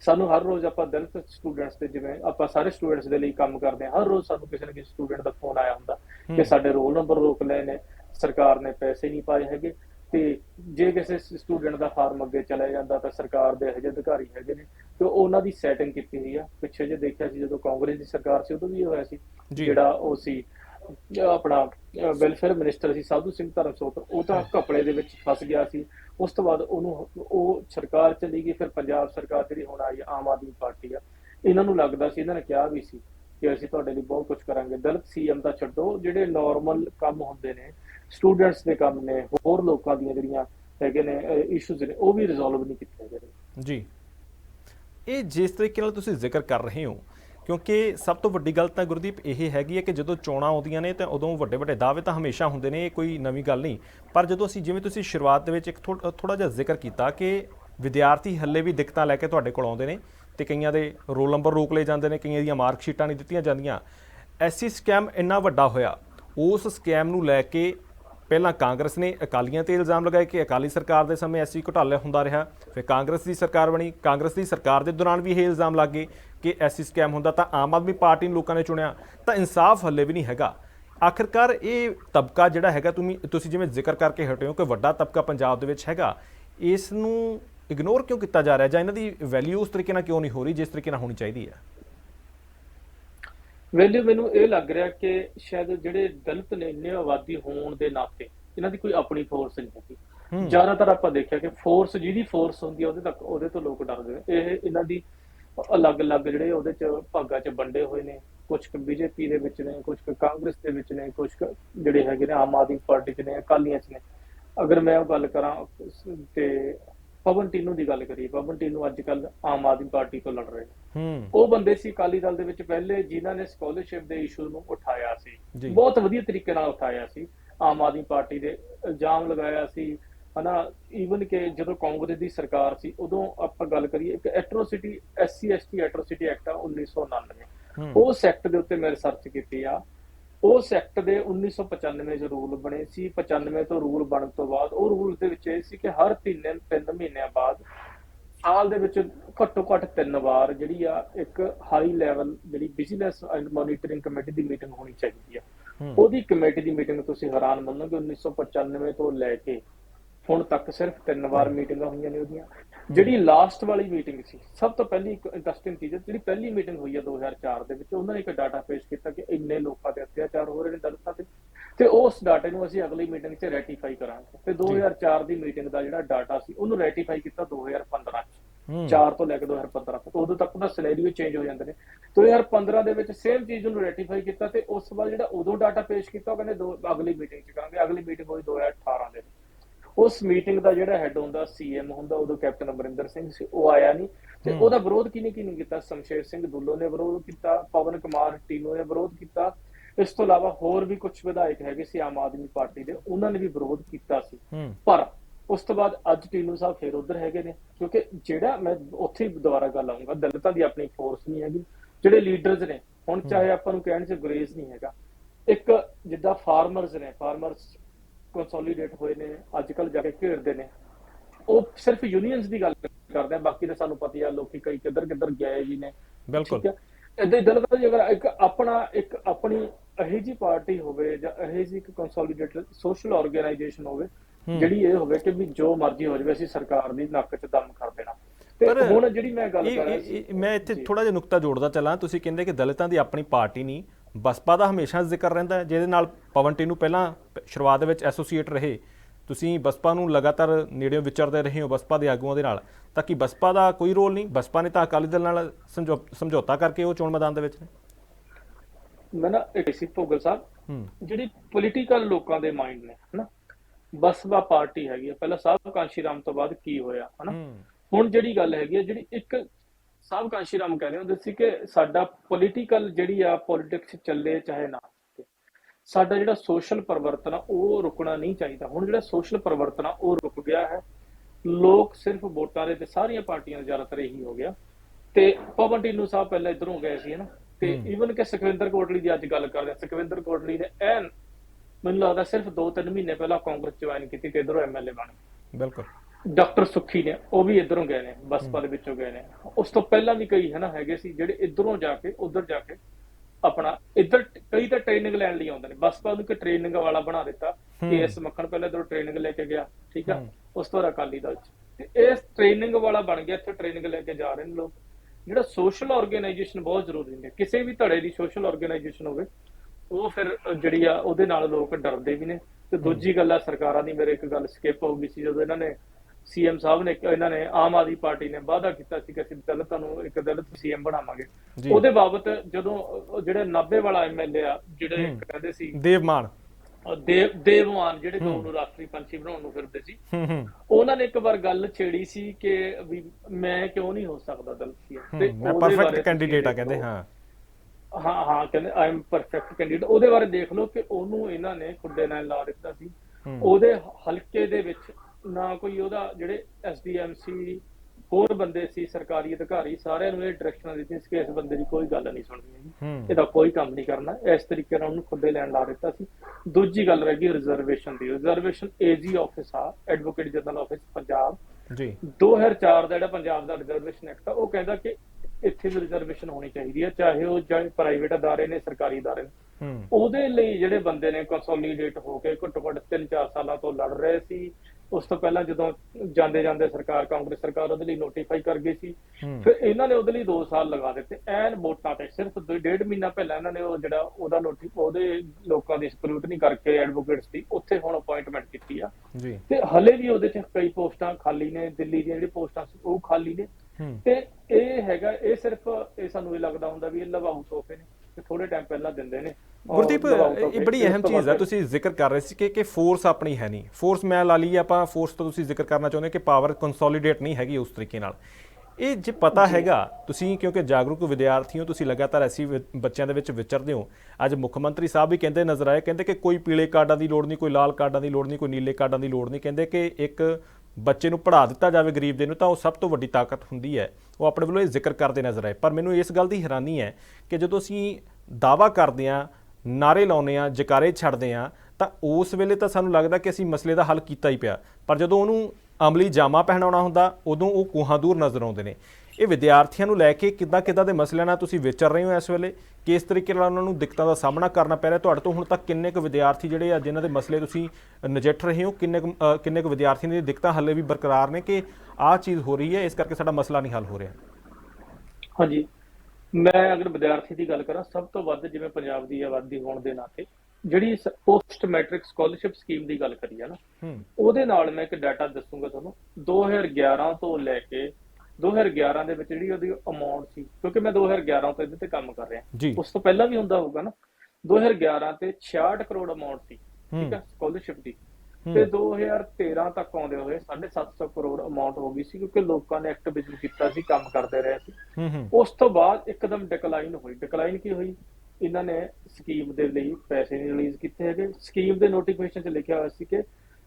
ਸਾਨੂੰ ਹਰ ਰੋਜ਼ ਆਪਾਂ ਦਲਿਤ ਸਟੂਡੈਂਟਸ ਦੇ ਜਿਵੇਂ ਆਪਾਂ ਸਾਰੇ ਸਟੂਡੈਂਟਸ ਦੇ ਲਈ ਕੰਮ ਕਰਦੇ ਹਾਂ। ਹਰ ਰੋਜ਼ ਸਾਨੂੰ ਕਿਸੇ ਨਾ ਕਿਸੇ ਸਟੂਡੈਂਟ ਦਾ ਫੋਨ ਆਇਆ ਹੁੰਦਾ ਕਿ। ਸਾਡੇ ਰੋਲ ਨੰਬਰ ਰੋਕ ਲਏ ਨੇ। ਸਰਕਾਰ ਨੇ ਪੈਸੇ ਨਹੀਂ ਪਾਏ ਹੈਗੇ। ਤੇ ਜੇ ਕਿਸੇ ਸਟੂਡੈਂਟ ਦਾ ਫਾਰਮ ਅੱਗੇ ਚਲਾ ਜਾਂਦਾ ਤਾਂ ਸਰਕਾਰ ਦੇ ਜਿਹੇ ਅਧਿਕਾਰੀ ਹੈਗੇ ਨੇ ਤੇ ਉਹਨਾਂ ਦੀ ਸੈਟਿੰਗ ਕੀਤੀ ਹੋਈ ਆ। ਪਿੱਛੇ ਜੇ ਦੇਖਿਆ ਸੀ ਜਦੋਂ ਕਾਂਗਰਸ ਦੀ ਸਰਕਾਰ ਸੀ ਉਦੋਂ ਵੀ ਹੋਇਆ ਸੀ। ਜਿਹੜਾ ਉਹ ਸੀ ਆਪਣਾ ਵੈਲਫੇਅਰ ਮਿਨਿਸਟਰ ਸੀ ਸਾਧੂ ਸਿੰਘ ਧਰਮਸੋਤ ਉਹ ਤਾਂ ਘਪਲੇ ਦੇ ਵਿੱਚ ਫਸ ਗਿਆ ਸੀ। ਉਸ ਤੋਂ ਬਾਅਦ ਉਹਨੂੰ ਉਹ ਸਰਕਾਰ ਚਲੀ ਗਈ ਫਿਰ ਪੰਜਾਬ ਸਰਕਾਰ ਜਿਹੜੀ ਹੁਣ ਆਈ ਆਮ ਆਦਮੀ ਪਾਰਟੀ ਆ। ਇਹਨਾਂ ਨੂੰ ਲੱਗਦਾ ਸੀ ਇਹਨਾਂ ਨੇ ਕਿਹਾ ਵੀ ਸੀ ਕਿ ਅਸੀਂ ਤੁਹਾਡੇ ਲਈ ਬਹੁਤ ਕੁਝ ਕਰਾਂਗੇ। ਦਲਿਤ ਸੀਐਮ ਦਾ ਛੱਡੋ ਜਿਹੜੇ ਨਾਰਮਲ ਕੰਮ ਹੁੰਦੇ ਨੇ ਸਟੂਡੈਂਟਸ ਦੇ ਕੰਮ ਨੇ, ਹੋਰ ਲੋਕਾਂ ਦੀਆਂ ਜਿਹੜੀਆਂ ਹੈਗੇ ਨੇ ਇਸ਼ੂਜ਼ ਨੇ, ਉਹ ਵੀ ਰਿਜ਼ੋਲਵ ਨਹੀਂ ਕੀਤੇ ਗਏ ਜੀ। ਇਹ ਜਿਸ ਤਰੀਕੇ ਨਾਲ ਤੁਸੀਂ ਜ਼ਿਕਰ ਕਰ ਰਹੇ ਹੋ, ਕਿਉਂਕਿ ਸਭ ਤੋਂ ਵੱਡੀ ਗੱਲ ਤਾਂ ਗੁਰਦੀਪ ਇਹ ਹੈਗੀ ਹੈ ਕਿ ਜਦੋਂ ਚੋਣਾਂ ਆਉਂਦੀਆਂ ਨੇ ਤਾਂ ਉਦੋਂ ਵੱਡੇ ਵੱਡੇ ਦਾਅਵੇ ਤਾਂ ਹਮੇਸ਼ਾ ਹੁੰਦੇ ਨੇ, ਇਹ ਕੋਈ ਨਵੀਂ ਗੱਲ ਨਹੀਂ। ਪਰ ਜਦੋਂ ਅਸੀਂ ਜਿਵੇਂ ਤੁਸੀਂ ਸ਼ੁਰੂਆਤ ਦੇ ਵਿੱਚ ਇੱਕ ਥੋੜਾ ਜਿਹਾ ਜ਼ਿਕਰ ਕੀਤਾ ਕਿ ਵਿਦਿਆਰਥੀ ਹੱਲੇ ਵੀ ਦਿੱਕਤਾਂ ਲੈ ਕੇ ਤੁਹਾਡੇ ਕੋਲ ਆਉਂਦੇ ਨੇ ਤੇ ਕਈਆਂ ਦੇ ਰੋਲ ਨੰਬਰ ਰੋਕ ਲਏ ਜਾਂਦੇ ਨੇ, ਕਈਆਂ ਦੀਆਂ ਮਾਰਕ ਸ਼ੀਟਾਂ ਨਹੀਂ ਦਿੱਤੀਆਂ ਜਾਂਦੀਆਂ, ਐਸੀ ਸਕੈਮ ਇੰਨਾ ਵੱਡਾ ਹੋਇਆ, ਉਸ ਸਕੈਮ ਨੂੰ ਲੈ ਕੇ ਪਹਿਲਾਂ ਕਾਂਗਰਸ ਨੇ ਅਕਾਲੀਆਂ ਤੇ ਇਲਜ਼ਾਮ ਲਗਾਏ ਕਿ ਅਕਾਲੀ ਸਰਕਾਰ ਦੇ ਸਮੇਂ ਐਸੀ ਘੁਟਾਲਾ ਹੁੰਦਾ ਰਿਹਾ। ਫਿਰ ਕਾਂਗਰਸ ਦੀ ਸਰਕਾਰ ਬਣੀ। ਕਾਂਗਰਸ ਦੀ ਸਰਕਾਰ ਦੇ ਦੌਰਾਨ ਵੀ ਇਹ ਇਲਜ਼ਾਮ ਲੱਗੇ ਕਿ ਐਸੀ ਸਕੈਮ ਹੁੰਦਾ ਤਾਂ ਆਮ ਆਦਮੀ ਪਾਰਟੀ ਨੂੰ ਲੋਕਾਂ ਨੇ ਚੁਣਿਆ। ਤਾਂ ਇਨਸਾਫ ਹੱਲੇ ਵੀ ਨਹੀਂ ਹੈਗਾ। ਆਖਰਕਾਰ ਇਹ ਤਬਕਾ ਜਿਹੜਾ ਹੈਗਾ ਤੁਸੀਂ ਤੁਸੀਂ ਜਿਵੇਂ ਜ਼ਿਕਰ ਕਰਕੇ ਹਟੇ ਹੋ ਕਿ ਵੱਡਾ ਤਬਕਾ ਪੰਜਾਬ ਦੇ ਵਿੱਚ ਹੈਗਾ, ਇਸ ਨੂੰ ਇਗਨੋਰ ਕਿਉਂ ਕੀਤਾ ਜਾ ਰਿਹਾ ਜਾਂ ਇਹਨਾਂ ਦੀ ਵੈਲਿਊ ਉਸ ਤਰੀਕੇ ਨਾਲ ਕਿਉਂ ਨਹੀਂ ਹੋ ਰਹੀ, ਜਿਸ ਤਰੀਕੇ ਨਾਲ ਹੋਣੀ ਚਾਹੀਦੀ ਹੈ? ਵੈਲਿਊ ਮੈਨੂੰ ਇਹ ਲੱਗ ਰਿਹਾ ਕਿ ਸ਼ਾਇਦ ਜਿਹੜੇ ਦਲਿਤ ਨੇ ਇੰਨੇ ਆਬਾਦੀ ਹੋਣ ਦੇ ਨਾਤੇ ਇਹਨਾਂ ਦੀ ਕੋਈ ਆਪਣੀ ਫੋਰਸ ਨਹੀਂ ਹੈਗੀ। ਹੂੰ। ਜ਼ਿਆਦਾਤਰ ਆਪਾਂ ਦੇਖਿਆ ਕਿ ਫੋਰਸ ਜਿਹਦੀ ਫੋਰਸ ਹੁੰਦੀ ਹੈ ਉਹਦੇ ਤੱਕ ਉਹਦੇ ਤੋਂ ਲੋਕ ਡਰਦੇ ਨੇ। ਇਹ ਇਹਨਾਂ ਦੀ ਅਲੱਗ-ਅਲੱਗ ਜਿਹੜੇ ਉਹਦੇ ਚ ਭਾਗਾਂ ਚ ਵੰਡੇ ਹੋਏ ਨੇ। ਕੁਝ ਕੁ ਬੀਜੇਪੀ ਦੇ ਵਿੱਚ ਨੇ ਕੁਝ ਕੁ ਕਾਂਗਰਸ ਦੇ ਵਿੱਚ ਨੇ ਕੁਝ ਕੁ ਜਿਹੜੇ ਹੈਗੇ ਨੇ ਆਮ ਆਦਮੀ ਪਾਰਟੀ ਚ ਨੇ ਅਕਾਲੀਆਂ ਚ ਨੇ। ਅਗਰ ਮੈਂ ਉਹ ਗੱਲ ਕਰਾਂ ਤੇ ਪਵਨ ਟੀਨੂ ਦੀ ਗੱਲ ਕਰੀਏ ਪਵਨ ਟੀਨੂ ਅੱਜ ਕੱਲ ਆਮ ਆਦਮੀ ਪਾਰਟੀ ਤੋਂ ਲੜ ਰਹੇ ਹੂੰ। ਉਹ ਬੰਦੇ ਸੀ ਅਕਾਲੀ ਦਲ ਦੇ ਵਿੱਚ ਪਹਿਲੇ ਜਿਨ੍ਹਾਂ ਨੇ ਸਕਾਲਰਸ਼ਿਪ ਦੇ ਇਸ਼ੂ ਨੂੰ ਉਠਾਇਆ ਸੀ। ਬਹੁਤ ਵਧੀਆ ਤਰੀਕੇ ਨਾਲ ਉਠਾਇਆ ਸੀ। ਆਮ ਆਦਮੀ ਪਾਰਟੀ ਦੇ ਇਲਜ਼ਾਮ ਲਗਾਇਆ ਸੀ। ਹਨਾ ਈਵਨ ਕਿ ਜਦੋਂ ਕਾਂਗਰਸ ਦੀ ਸਰਕਾਰ ਸੀ ਉਦੋਂ ਆਪਾਂ ਗੱਲ ਕਰੀਏ ਇੱਕ atrocity SC ST atrocity act ਆ 1999 ਹੂੰ। ਉਸ ਐਕਟ ਦੇ ਉੱਤੇ ਮੈਂ ਰਿਸਰਚ ਕੀਤੀ ਆ। ਉਸ ਐਕਟ ਦੇ 1995 ਚ ਰੂਲ ਬਣੇ ਸੀ। 95 ਤੋਂ ਰੂਲ ਬਣਨ ਤੋਂ ਬਾਅਦ ਉਹ ਰੂਲ ਦੇ ਵਿੱਚ ਇਹ ਸੀ ਕਿ ਹਰ ਤਿੰਨ ਤਿੰਨ ਮਹੀਨਿਆਂ ਬਾਅਦ ਸਾਲ ਦੇ ਵਿੱਚ ਘੱਟੋ ਘੱਟ ਤਿੰਨ ਵਾਰ ਜਿਹੜੀ ਆ ਇੱਕ ਹਾਈ ਲੈਵਲ ਜਿਹੜੀ ਬਿਜ਼ਨਸ ਐਂਡ ਮੋਨੀਟਰਿੰਗ ਕਮੇਟੀ ਦੀ ਮੀਟਿੰਗ ਹੋਣੀ ਚਾਹੀਦੀ ਆ। ਉਹਦੀ ਕਮੇਟੀ ਦੀ ਮੀਟਿੰਗ ਤੁਸੀਂ ਹੈਰਾਨ ਮੰਨੋਗੇ 1995 ਤੋਂ ਲੈ ਕੇ ਹੁਣ ਤੱਕ ਸਿਰਫ ਤਿੰਨ ਵਾਰ ਮੀਟਿੰਗਾਂ ਹੋਈਆਂ ਨੇ ਉਹਦੀਆਂ। ਜਿਹੜੀ ਲਾਸਟ ਵਾਲੀ ਮੀਟਿੰਗ ਸੀ ਸਭ ਤੋਂ ਪਹਿਲੀ ਇੱਕ ਇੰਟਰਸਟਿੰਗ ਚੀਜ਼ ਹੈ ਜਿਹੜੀ ਪਹਿਲੀ ਮੀਟਿੰਗ ਹੋਈ ਹੈ 2004 ਦੇ ਵਿੱਚ ਉਹਨਾਂ ਨੇ ਇੱਕ ਡਾਟਾ ਪੇਸ਼ ਕੀਤਾ ਕਿ ਇੰਨੇ ਲੋਕਾਂ ਤੇ ਅਤਿਆਚਾਰ ਹੋ ਰਹੇ ਨੇ ਦਲਿਤਾਂ ਤੇ ਤੇ ਉਸ ਡਾਟੇ ਨੂੰ ਅਸੀਂ ਅਗਲੀ ਮੀਟਿੰਗ 'ਚ ਰੈਟੀਫਾਈ ਕਰਾਂਗੇ। ਤੇ 2004 ਦੀ ਮੀਟਿੰਗ ਦਾ ਜਿਹੜਾ ਡਾਟਾ ਸੀ ਉਹਨੂੰ ਰੈਟੀਫਾਈ ਕੀਤਾ 2015 'ਚ। ਹੂੰ। 4 ਤੋਂ ਲੈ ਕੇ 2015 ਤੱਕ। ਉਦੋਂ ਤੱਕ ਦਾ ਸਿਨੈਰੀਓ ਚੇਂਜ ਹੋ ਜਾਂਦੇ ਨੇ। 2015 ਦੇ ਵਿੱਚ ਸੇਮ ਚੀਜ਼ ਨੂੰ ਰੈਟੀਫਾਈ ਕੀਤਾ ਤੇ ਉਸ ਤੋਂ ਬਾਅਦ ਜਿਹੜਾ ਉਦੋਂ ਡਾਟਾ ਪੇਸ਼ ਕੀਤਾ ਉਹ ਕਹਿੰਦੇ ਦੋ ਅਗਲੀ ਮੀਟਿੰਗ 'ਚ ਕਰਾਂਗੇ। ਅਗਲੀ ਮੀਟਿੰਗ ਹੋਈ 2018 ਦੇ ਵਿੱਚ। ਉਸ ਮੀਟਿੰਗ ਦਾ ਜਿਹੜਾ ਹੈੱਡ ਹੁੰਦਾ ਸੀਐਮ ਹੁੰਦਾ ਉਦੋਂ ਕੈਪਟਨ ਅਮਰਿੰਦਰ ਸਿੰਘ ਸੀ ਉਹ ਆਇਆ ਨਹੀਂ ਤੇ। ਉਹਦਾ ਵਿਰੋਧ ਕਿਹਨੇ ਕਿਹਨੇ ਕੀਤਾ? ਸ਼ਮਸ਼ੇਰ ਸਿੰਘ ਦੁੱਲੋ ਨੇ ਵਿਰੋਧ ਕੀਤਾ ਪਵਨ ਕੁਮਾਰ ਟੀਨੋ ਨੇ ਵਿਰੋਧ ਕੀਤਾ। ਇਸ ਤੋਂ ਇਲਾਵਾ ਹੋਰ ਵੀ ਕੁਝ ਵਿਧਾਇਕ ਹੈਗੇ ਸੀ ਆਮ ਆਦਮੀ ਪਾਰਟੀ ਦੇ ਉਹਨਾਂ ਨੇ ਵੀ ਵਿਰੋਧ ਕੀਤਾ ਸੀ। ਪਰ ਉਸ ਤੋਂ ਬਾਅਦ ਅੱਜ ਟੀਨੂ ਸਾਹਿਬ ਫੇਰ ਉਧਰ ਹੈਗੇ ਨੇ ਕਿਉਂਕਿ ਜਿਹੜਾ ਮੈਂ ਉੱਥੇ ਦੁਬਾਰਾ ਗੱਲ ਆਉਂਗਾ ਦਲਿਤਾਂ ਦੀ ਆਪਣੀ ਫੋਰਸ ਨਹੀਂ ਹੈਗੀ। ਜਿਹੜੇ ਲੀਡਰਸ ਨੇ ਹੁਣ ਚਾਹੇ ਆਪਾਂ ਨੂੰ ਕਹਿਣ 'ਚ ਗੁਰੇਜ਼ ਨਹੀਂ ਹੈਗਾ ਇੱਕ ਜਿੱਦਾਂ ਫਾਰਮਰਸ ਨੇ ਫਾਰਮਰਸ ਕੰਸੋਲੀਡੇਟ ਹੋਏ ਨੇ ਅੱਜ ਕੱਲ ਜਾ ਕੇ ਘੇਰਦੇ ਨੇ। ਉਹ ਸਿਰਫ ਯੂਨੀਅਨਸ ਦੀ ਗੱਲ ਕਰਦੇ ਆ ਬਾਕੀ ਤਾਂ ਸਾਨੂੰ ਪਤਾ ਹੀ ਆ ਲੋਕੀ ਕਈ ਕਿੱਧਰ ਕਿੱਧਰ ਗਏ ਵੀ ਨੇ। ਬਿਲਕੁਲ। ਹੈ ਇਦਾਂ ਹੀ ਦਲਿਤਾਂ ਦੀ ਅਗਰ ਇੱਕ ਆਪਣਾ ਇੱਕ ਆਪਣੀ ਇਹੋ ਜੀ ਪਾਰਟੀ ਹੋਵੇ ਜਾਂ ਇਹੋ ਜੀ ਇੱਕ ਕੰਸੋਲੀਡੇਟਡ ਸੋਸ਼ਲ ਆਰਗੇਨਾਈਜੇਸ਼ਨ ਹੋਵੇ। ਜਿਹੜੀ ਇਹ ਹੋਵੇ ਕਿ ਵੀ ਜੋ ਮਰਜ਼ੀ ਹੋ ਜਾਵੇ ਅਸੀਂ ਸਰਕਾਰ ਦੀ ਨੱਕ 'ਚ ਦਮ ਕਰ ਦੇਣਾ। ਪਰ ਹੁਣ ਜਿਹੜੀ ਮੈਂ ਗੱਲ ਕਰ ਰਿਹਾ ਮੈਂ ਇੱਥੇ ਜੀ। ਥੋੜਾ ਜਿਹਾ ਨੁਕਤਾ ਜੋੜਦਾ ਚੱਲਾਂ। ਤੁਸੀਂ ਕਹਿੰਦੇ ਕਿ ਦਲਿਤਾਂ ਦੀ ਆਪਣੀ ਪਾਰਟੀ ਨਹੀਂ। ਬਸਪਾ ਦਾ ਹਮੇਸ਼ਾ ਜ਼ਿਕਰ ਰਹਿੰਦਾ ਹੈ, ਜਿਹਦੇ ਨਾਲ ਪਵਨ ਟੀਨੂ ਪਹਿਲਾਂ ਸ਼ੁਰੂਆਤ ਦੇ ਵਿੱਚ ਐਸੋਸੀਏਟ ਰਹੇ। ਤੁਸੀਂ ਬਸਪਾ ਨੂੰ ਲਗਾਤਾਰ ਨੇੜਿਓਂ ਵਿਚਰਦੇ ਰਹੇ ਹੋ ਬਸਪਾ ਦੇ ਆਗੂਆਂ ਦੇ ਨਾਲ। ਤਾਂ ਕਿ ਬਸਪਾ ਦਾ ਕੋਈ ਰੋਲ ਨਹੀਂ? ਬਸਪਾ ਨੇ ਤਾਂ ਅਕਾਲੀ ਦਲ ਨਾਲ ਸਮਝੌ- ਸਮਝੌਤਾ ਕਰਕੇ ਉਹ ਚੋਣ ਮੈਦਾਨ ਦੇ ਵਿੱਚ ਨੇ। ਮੈਂ ਨਾ ਇੱਕ ਸੀ ਭੋਗਲ ਸਾਹਿਬ ਹੂੰ। ਜਿਹੜੀ ਪੋਲੀਟੀਕਲ ਲੋਕਾਂ ਦੇ ਮਾਈਂਡ ਨੇ ਹਨਾ? ਬਸਪਾ ਪਾਰਟੀ ਹੈਗੀ ਆ। ਪਹਿਲਾਂ ਸਾਹਿਬ ਕਾਂਸ਼ੀ ਰਾਮ ਤੋਂ ਬਾਅਦ ਕੀ ਹੋਇਆ ਹਨਾ? ਹੂੰ। ਹੁਣ ਜਿਹੜੀ ਗੱਲ ਹੈਗੀ ਆ ਜਿਹੜੀ ਇੱਕ ਸਾਹਿਬ ਕਾਂਸ਼ੀ ਰਾਮ ਕਹਿੰਦੇ ਹੁੰਦੇ ਸੀ ਕਿ ਸਾਡਾ ਪੋਲੀਟੀਕਲ ਜਿਹੜੀ ਆ ਪੋਲਿਟਿਕਸ ਚੱਲੇ ਚਾਹੇ ਨਾ। ਸਾਡਾ ਜਿਹੜਾ ਸੋਸ਼ਲ ਪਰਿਵਰਤਨ ਆ ਉਹ ਰੁਕਣਾ ਨਹੀਂ ਚਾਹੀਦਾ। ਹੁਣ ਜਿਹੜਾ ਸੋਸ਼ਲ ਪਰਿਵਰਤਨ ਆ ਉਹ ਰੁਕ ਗਿਆ ਹੈ। ਲੋਕ ਸਿਰਫ ਵੋਟਾਂ ਦੇ ਤੇ ਸਾਰੀਆਂ ਪਾਰਟੀਆਂ ਦਾ ਜ਼ਿਆਦਾਤਰ ਇਹੀ ਹੋ ਗਿਆ। ਤੇ ਪਵਨ ਟੀਨੂ ਸਾਹਿਬ ਪਹਿਲਾਂ ਇਧਰੋਂ ਗਏ ਸੀ ਹਨਾ ਤੇ। ਈਵਨ ਕਿ ਸੁਖਵਿੰਦਰ ਕੋਟਲੀ ਦੀ ਅੱਜ ਗੱਲ ਕਰਦੇ ਹਾਂ ਸੁਖਵਿੰਦਰ ਕੋਟਲੀ ਨੇ ਐਨ ਮੈਨੂੰ ਲੱਗਦਾ ਸਿਰਫ 2-3 ਮਹੀਨੇ ਪਹਿਲਾਂ ਕਾਂਗਰਸ ਜੁਆਇਨ ਕੀਤੀ ਤੇ ਇਧਰੋਂ ਐਮਐਲਏ ਬਣ ਗਏ। ਬਿਲਕੁਲ। ਡਾਕਟਰ ਸੁੱਖੀ ਨੇ ਉਹ ਵੀ ਇਧਰੋਂ ਗਏ ਨੇ ਬਸਪਾ ਦੇ ਵਿੱਚੋਂ ਗਏ ਨੇ। ਉਸ ਤੋਂ ਪਹਿਲਾਂ ਵੀ ਕਈ ਹਨਾ ਹੈਗੇ ਸੀ ਜਿਹੜੇ ਇਧਰੋਂ ਜਾ ਕੇ ਉਧਰ ਜਾ ਕੇ ਆਪਣਾ ਇੱਧਰ ਕਈ ਤਾਂ ਟ੍ਰੇਨਿੰਗ ਲੈਣ ਲਈ ਆਉਂਦੇ ਨੇ। ਬਸਪਾ ਨੂੰ ਕਿ ਟ੍ਰੇਨਿੰਗ ਵਾਲਾ ਬਣਾ ਦਿੱਤਾ। ਕਿ ਇਸ ਮੱਖਣ ਪਹਿਲਾਂ ਇਧਰੋਂ ਟ੍ਰੇਨਿੰਗ ਲੈ ਕੇ ਗਿਆ ਠੀਕ ਆ। ਉਸ ਤੋਂ ਅਕਾਲੀ ਦਲ ਚ। ਤੇ ਇਸ ਟ੍ਰੇਨਿੰਗ ਵਾਲਾ ਬਣ ਗਿਆ ਇੱਥੇ ਟ੍ਰੇਨਿੰਗ ਲੈ ਕੇ ਜਾ ਰਹੇ ਨੇ ਲੋਕ। ਜਿਹੜਾ ਸੋਸ਼ਲ ਆਰਗੇਨਾਈਜੇਸ਼ਨ ਬਹੁਤ ਜ਼ਰੂਰੀ ਨੇ ਕਿਸੇ ਵੀ ਧੜੇ ਦੀ ਸੋਸ਼ਲ ਆਰਗੇਨਾਈਜੇਸ਼ਨ ਹੋਵੇ ਉਹ ਫਿਰ ਜਿਹੜੀ ਆ ਉਹਦੇ ਨਾਲ ਲੋਕ ਡਰਦੇ ਵੀ ਨੇ। ਤੇ ਦੂਜੀ ਗੱਲ ਆ ਸਰਕਾਰਾਂ ਦੀ ਮੇਰੇ ਇੱਕ ਗੱਲ ਸਕਿਪ ਹੋ ਗਈ ਸੀ ਜਦੋਂ ਇਹਨਾਂ ਨੇ ਸੀਐਮ ਸਾਹਿਬ ਨੇ ਇਹਨਾਂ ਨੇ ਆਮ ਆਦਮੀ ਪਾਰਟੀ ਨੇ ਵਾਅਦਾ ਕੀਤਾ ਸੀ ਕਿ ਅਸੀਂ ਦਲਿਤਾਂ ਨੂੰ ਇੱਕ ਦਲਿਤ ਸੀਐਮ ਬਣਾਵਾਂਗੇ। ਉਹਦੇ ਬਾਬਤ ਜਦੋਂ ਜਿਹੜੇ 90 ਵਾਲਾ ਐਮਐਲਏ ਆ ਜਿਹੜੇ। ਕਹਿੰਦੇ ਸੀ ਦੇਵਮਾਨ ਦੇਵ ਦੇਵਮਾਨ ਜਿਹੜੇ। ਗਊ ਨੂੰ ਰਾਸ਼ਟਰੀ ਪੰਛੀ ਬਣਾਉਣ ਨੂੰ ਫਿਰਦੇ ਸੀ। ਉਹਨਾਂ ਨੇ ਇੱਕ ਵਾਰ ਗੱਲ ਛੇੜੀ ਸੀ ਕਿ ਵੀ ਮੈਂ ਕਿਉਂ ਨਹੀਂ ਹੋ ਸਕਦਾ ਦਲਿਤ ਸੀਐਮ ਹੂੰ, ਮੈਂ ਪਰਫੈਕਟ ਕੈਂਡੀਡੇਟ ਆ ਕਹਿੰਦੇ ਹਾਂ। ਹਾਂ ਹਾਂ ਕਹਿੰਦੇ ਆਈ ਐਮ ਪਰਫੈਕਟ ਕੈਂਡੀਡੇਟ ਉਹਦੇ ਬਾਰੇ ਦੇਖ ਲਓ ਕਿ ਉਹਨੂੰ ਇਹਨਾਂ ਨੇ ਖੁੱਡੇ ਨਾਲ ਲਾ ਦਿੱਤਾ ਸੀ। ਉਹਦੇ ਹਲਕੇ ਦੇ ਵਿੱਚ ਨਾ ਕੋਈ ਉਹਦਾ ਜਿਹੜੇ ਐਸਡੀਐਮਸੀ ਹੋਰ ਬੰਦੇ ਸੀ ਸਰਕਾਰੀ ਅਧਿਕਾਰੀ ਸਾਰਿਆਂ ਨੂੰ ਇਹ ਡਾਇਰੈਕਸ਼ਨਾਂ ਦਿੱਤੀਆਂ ਸੀ ਕਿ ਇਸ ਬੰਦੇ ਦੀ ਕੋਈ ਗੱਲ ਨਹੀਂ ਸੁਣਨੀ ਹੂੰ। ਇਹਦਾ ਕੋਈ ਕੰਮ ਨਹੀਂ ਕਰਨਾ। ਇਸ ਤਰੀਕੇ ਨਾਲ ਉਹਨੂੰ ਖੁੱਡੇ ਲੈਣ ਲਾ ਦਿੱਤਾ ਸੀ। ਦੂਜੀ ਗੱਲ ਰਹਿ ਗਈ ਰਿਜ਼ਰਵੇਸ਼ਨ ਦੀ। ਰਿਜ਼ਰਵੇਸ਼ਨ ਏਜੀ ਆਫਿਸ ਆ ਐਡਵੋਕੇਟ ਜਨਰਲ ਆਫਿਸ ਪੰਜਾਬ। ਜੀ। 2004 ਦਾ ਜਿਹੜਾ ਪੰਜਾਬ ਦਾ ਰਿਜ਼ਰਵੇਸ਼ਨ ਐਕਟ ਆ ਉਹ ਕਹਿੰਦਾ ਕਿ ਇੱਥੇ ਵੀ ਰਿਜ਼ਰਵੇਸ਼ਨ ਹੋਣੀ ਚਾਹੀਦੀ ਹੈ ਚਾਹੇ ਉਹ ਚਾਹੇ ਪ੍ਰਾਈਵੇਟ ਅਦਾਰੇ ਨੇ ਸਰਕਾਰੀ ਅਦਾਰੇ ਨੇ। ਉਹਦੇ ਲਈ ਜਿਹੜੇ ਬੰਦੇ ਨੇ ਕੰਸੋਲੀਡੇਟ ਹੋ ਕੇ ਘੱਟੋ ਘੱਟ 3-4 ਸਾਲਾਂ ਤੋਂ ਲੜ ਰਹੇ ਸੀ ਉਸ ਤੋਂ ਪਹਿਲਾਂ ਜਦੋਂ ਜਾਂਦੇ ਜਾਂਦੇ ਸਰਕਾਰ ਕਾਂਗਰਸ ਸਰਕਾਰ ਉਹਦੇ ਲਈ ਨੋਟੀਫਾਈ ਕਰ ਗਈ ਸੀ। ਫਿਰ ਇਹਨਾਂ ਨੇ ਉਹਦੇ ਲਈ 2 ਸਾਲ ਲਗਾ ਦਿੱਤੇ। ਐਨ ਵੋਟਾਂ ਤੇ ਸਿਰਫ ਡੇਢ ਮਹੀਨਾ ਪਹਿਲਾਂ ਇਹਨਾਂ ਨੇ ਉਹ ਜਿਹੜਾ ਉਹਦਾ ਨੋਟੀ ਉਹਦੇ ਲੋਕਾਂ ਦੀ ਸਕਰੂਟਨੀ ਕਰਕੇ ਐਡਵੋਕੇਟਸ ਦੀ ਉੱਥੇ ਹੁਣ ਅਪਾਇੰਟਮੈਂਟ ਕੀਤੀ ਆ। ਜੀ। ਤੇ ਹਲੇ ਵੀ ਉਹਦੇ ਚ ਕਈ ਪੋਸਟਾਂ ਖਾਲੀ ਨੇ ਦਿੱਲੀ ਦੀਆਂ ਜਿਹੜੀ ਪੋਸਟਾਂ ਸੀ ਉਹ ਖਾਲੀ ਨੇ। ਤੇ ਇਹ ਹੈਗਾ ਇਹ ਸਿਰਫ ਇਹ ਸਾਨੂੰ ਇਹ ਲੱਗਦਾ ਹੁੰਦਾ ਵੀ ਇਹ ਲਵਾਉ ਤੋਹਫੇ ਨੇ। ਤੇ ਥੋੜੇ ਟਾਈਮ ਪਹਿਲਾਂ ਦਿੰਦੇ ਨੇ। ਗੁਰਦੀਪ ਇਹ ਬੜੀ ਅਹਿਮ ਚੀਜ਼ ਹੈ ਤੁਸੀਂ ਜ਼ਿਕਰ ਕਰ ਰਹੇ ਸੀ ਕਿ ਕਿ ਫੋਰਸ ਆਪਣੀ ਹੈ ਨਹੀਂ। ਫੋਰਸ ਮੈਂ ਲਾ ਲਈ ਆਪਾਂ ਫੋਰਸ ਤੋਂ ਤੁਸੀਂ ਜ਼ਿਕਰ ਕਰਨਾ ਚਾਹੁੰਦੇ ਕਿ ਪਾਵਰ ਕੰਸੋਲੀਡੇਟ ਨਹੀਂ ਹੈਗੀ ਉਸ ਤਰੀਕੇ ਨਾਲ। ਇਹ ਜੇ ਪਤਾ ਹੈਗਾ ਤੁਸੀਂ ਕਿਉਂਕਿ ਜਾਗਰੂਕ ਵਿਦਿਆਰਥੀ ਹੋ ਤੁਸੀਂ ਲਗਾਤਾਰ ਐਸੀ ਬੱਚਿਆਂ ਦੇ ਵਿੱਚ ਵਿਚਰਦੇ ਹੋ। ਅੱਜ ਮੁੱਖ ਮੰਤਰੀ ਸਾਹਿਬ ਵੀ ਕਹਿੰਦੇ ਨਜ਼ਰ ਆਏ ਕਹਿੰਦੇ ਕਿ ਕੋਈ ਪੀਲੇ ਕਾਰਡਾਂ ਦੀ ਲੋੜ ਨਹੀਂ ਕੋਈ ਲਾਲ ਕਾਰਡਾਂ ਦੀ ਲੋੜ ਨਹੀਂ ਕੋਈ ਨੀਲੇ ਕਾਰਡਾਂ ਦੀ ਲੋੜ ਨਹੀਂ। ਕਹਿੰਦੇ ਕਿ ਇੱਕ ਬੱਚੇ ਨੂੰ ਪੜ੍ਹਾ ਦਿੱਤਾ ਜਾਵੇ ਗਰੀਬ ਦੇ ਨੂੰ, ਤਾਂ ਉਹ ਸਭ ਤੋਂ ਵੱਡੀ ਤਾਕਤ ਹੁੰਦੀ ਹੈ। ਉਹ ਆਪਣੇ ਵੱਲੋਂ ਇਹ ਜ਼ਿਕਰ ਕਰਦੇ ਨਜ਼ਰ ਆਏ। ਪਰ ਮੈਨੂੰ ਇਸ ਗੱਲ ਦੀ ਹੈਰਾਨੀ ਹੈ ਕਿ ਜਦੋਂ ਅਸੀਂ ਦਾਵਾ ਕਰਦੇ ਹਾਂ ਨਾਰੇ ਲਾਉਂਦੇ ਆ ਜਕਾਰੇ ਛੱਡਦੇ ਆ ਤਾਂ ਉਸ ਵੇਲੇ ਤਾਂ ਸਾਨੂੰ ਲੱਗਦਾ ਕਿ ਅਸੀਂ ਮਸਲੇ ਦਾ ਹੱਲ ਕੀਤਾ ਹੀ ਪਿਆ। ਪਰ ਜਦੋਂ ਉਹਨੂੰ ਅਮਲੀ ਜਾਮਾ ਪਹਿਨਾਉਣਾ ਹੁੰਦਾ, ਉਦੋਂ ਉਹ ਕੋਹਾਂ ਦੂਰ ਨਜ਼ਰ ਆਉਂਦੇ ਨੇ। ਇਹ ਵਿਦਿਆਰਥੀਆਂ ਨੂੰ ਲੈ ਕੇ ਕਿੱਦਾਂ ਕਿੱਦਾਂ ਦੇ ਮਸਲਿਆਂ ਨਾਲ ਤੁਸੀਂ ਵਿਚਰ ਰਹੇ ਹੋ ਇਸ ਵੇਲੇ? ਕਿਸ ਤਰੀਕੇ ਨਾਲ ਉਹਨਾਂ ਨੂੰ ਦਿੱਕਤਾਂ ਦਾ ਸਾਹਮਣਾ ਕਰਨਾ ਪੈ ਰਿਹਾ? ਤੁਹਾਡੇ ਤੋਂ ਹੁਣ ਤੱਕ ਕਿੰਨੇ ਕੁ ਵਿਦਿਆਰਥੀ ਜਿਹੜੇ ਆ ਜਿਨ੍ਹਾਂ ਦੇ ਮਸਲੇ ਤੁਸੀਂ ਨਜਿੱਠ ਰਹੇ ਹੋ? ਕਿੰਨੇ ਕਿੰਨੇ ਕੁ ਵਿਦਿਆਰਥੀਆਂ ਦੀਆਂ ਦਿੱਕਤਾਂ ਹੱਲੇ ਵੀ ਬਰਕਰਾਰ ਨੇ ਕਿ ਆਹ ਚੀਜ਼ ਹੋ ਰਹੀ ਹੈ ਇਸ ਕਰਕੇ ਸਾਡਾ ਮਸਲਾ ਨਹੀਂ ਹੱਲ ਹੋ ਰਿਹਾ? ਹਾਂਜੀ। ਮੈਂ ਅਗਰ ਵਿਦਿਆਰਥੀ ਦੀ ਗੱਲ ਕਰਾਂ ਸਭ ਤੋਂ ਵੱਧ ਜਿਵੇਂ ਪੰਜਾਬ ਦੀ ਆਬਾਦੀ ਹੋਣ ਦੇ ਨਾਤੇ ਜਿਹੜੀ ਪੋਸਟ ਮੈਟ੍ਰਿਕ ਸਕਾਲਰਸ਼ਿਪ ਸਕੀਮ ਦੀ ਗੱਲ ਕਰੀ ਆ ਨਾ ਹੂੰ। ਉਹਦੇ ਨਾਲ ਮੈਂ ਇੱਕ ਡਾਟਾ ਦੱਸੂਗਾ ਤੁਹਾਨੂੰ। 2011 ਤੋਂ ਲੈ ਕੇ 2011 ਦੇ ਵਿੱਚ ਜਿਹੜੀ ਉਹਦੀ ਅਮਾਉਂਟ ਸੀ ਕਿਉਂਕਿ ਮੈਂ 2011 ਤੋਂ ਇਹਦੇ ਤੇ ਕੰਮ ਕਰ ਰਿਹਾ। ਉਸ ਤੋਂ ਪਹਿਲਾਂ ਵੀ ਹੁੰਦਾ ਹੋਊਗਾ ਨਾ। 2011 ਤੇ 66 ਕਰੋੜ ਅਮਾਉਂਟ ਸੀ ਠੀਕ ਹੈ। ਸਕਾਲਰਸ਼ਿਪ ਦੀ। ਤੇ 2013 ਤੱਕ ਆਉਂਦੇ ਹੋਏ 750 ਕਰੋੜ ਅਮਾਉਂਟ ਹੋ ਗਈ ਸੀ ਕਿਉਂਕਿ ਲੋਕਾਂ ਨੇ ਐਕਟਿਵਿਜ਼ਮ ਕੀਤਾ ਸੀ ਕੰਮ ਕਰਦੇ ਰਹੇ ਸੀ। ਉਸ ਤੋਂ ਬਾਅਦ ਇੱਕਦਮ ਡਿਕਲਾਈਨ ਹੋਈ। ਡਿਕਲਾਈਨ ਕੀ ਹੋਈ? ਇਹਨਾਂ ਨੇ ਸਕੀਮ ਦੇ ਲਈ ਪੈਸੇ ਨਹੀਂ ਰਿਲੀਜ਼ ਕੀਤੇ ਹੈਗੇ। ਸਕੀਮ ਦੇ ਨੋਟੀਫਿਕੇਸ਼ਨ 'ਚ ਲਿਖਿਆ ਹੋਇਆ ਸੀ ਕਿ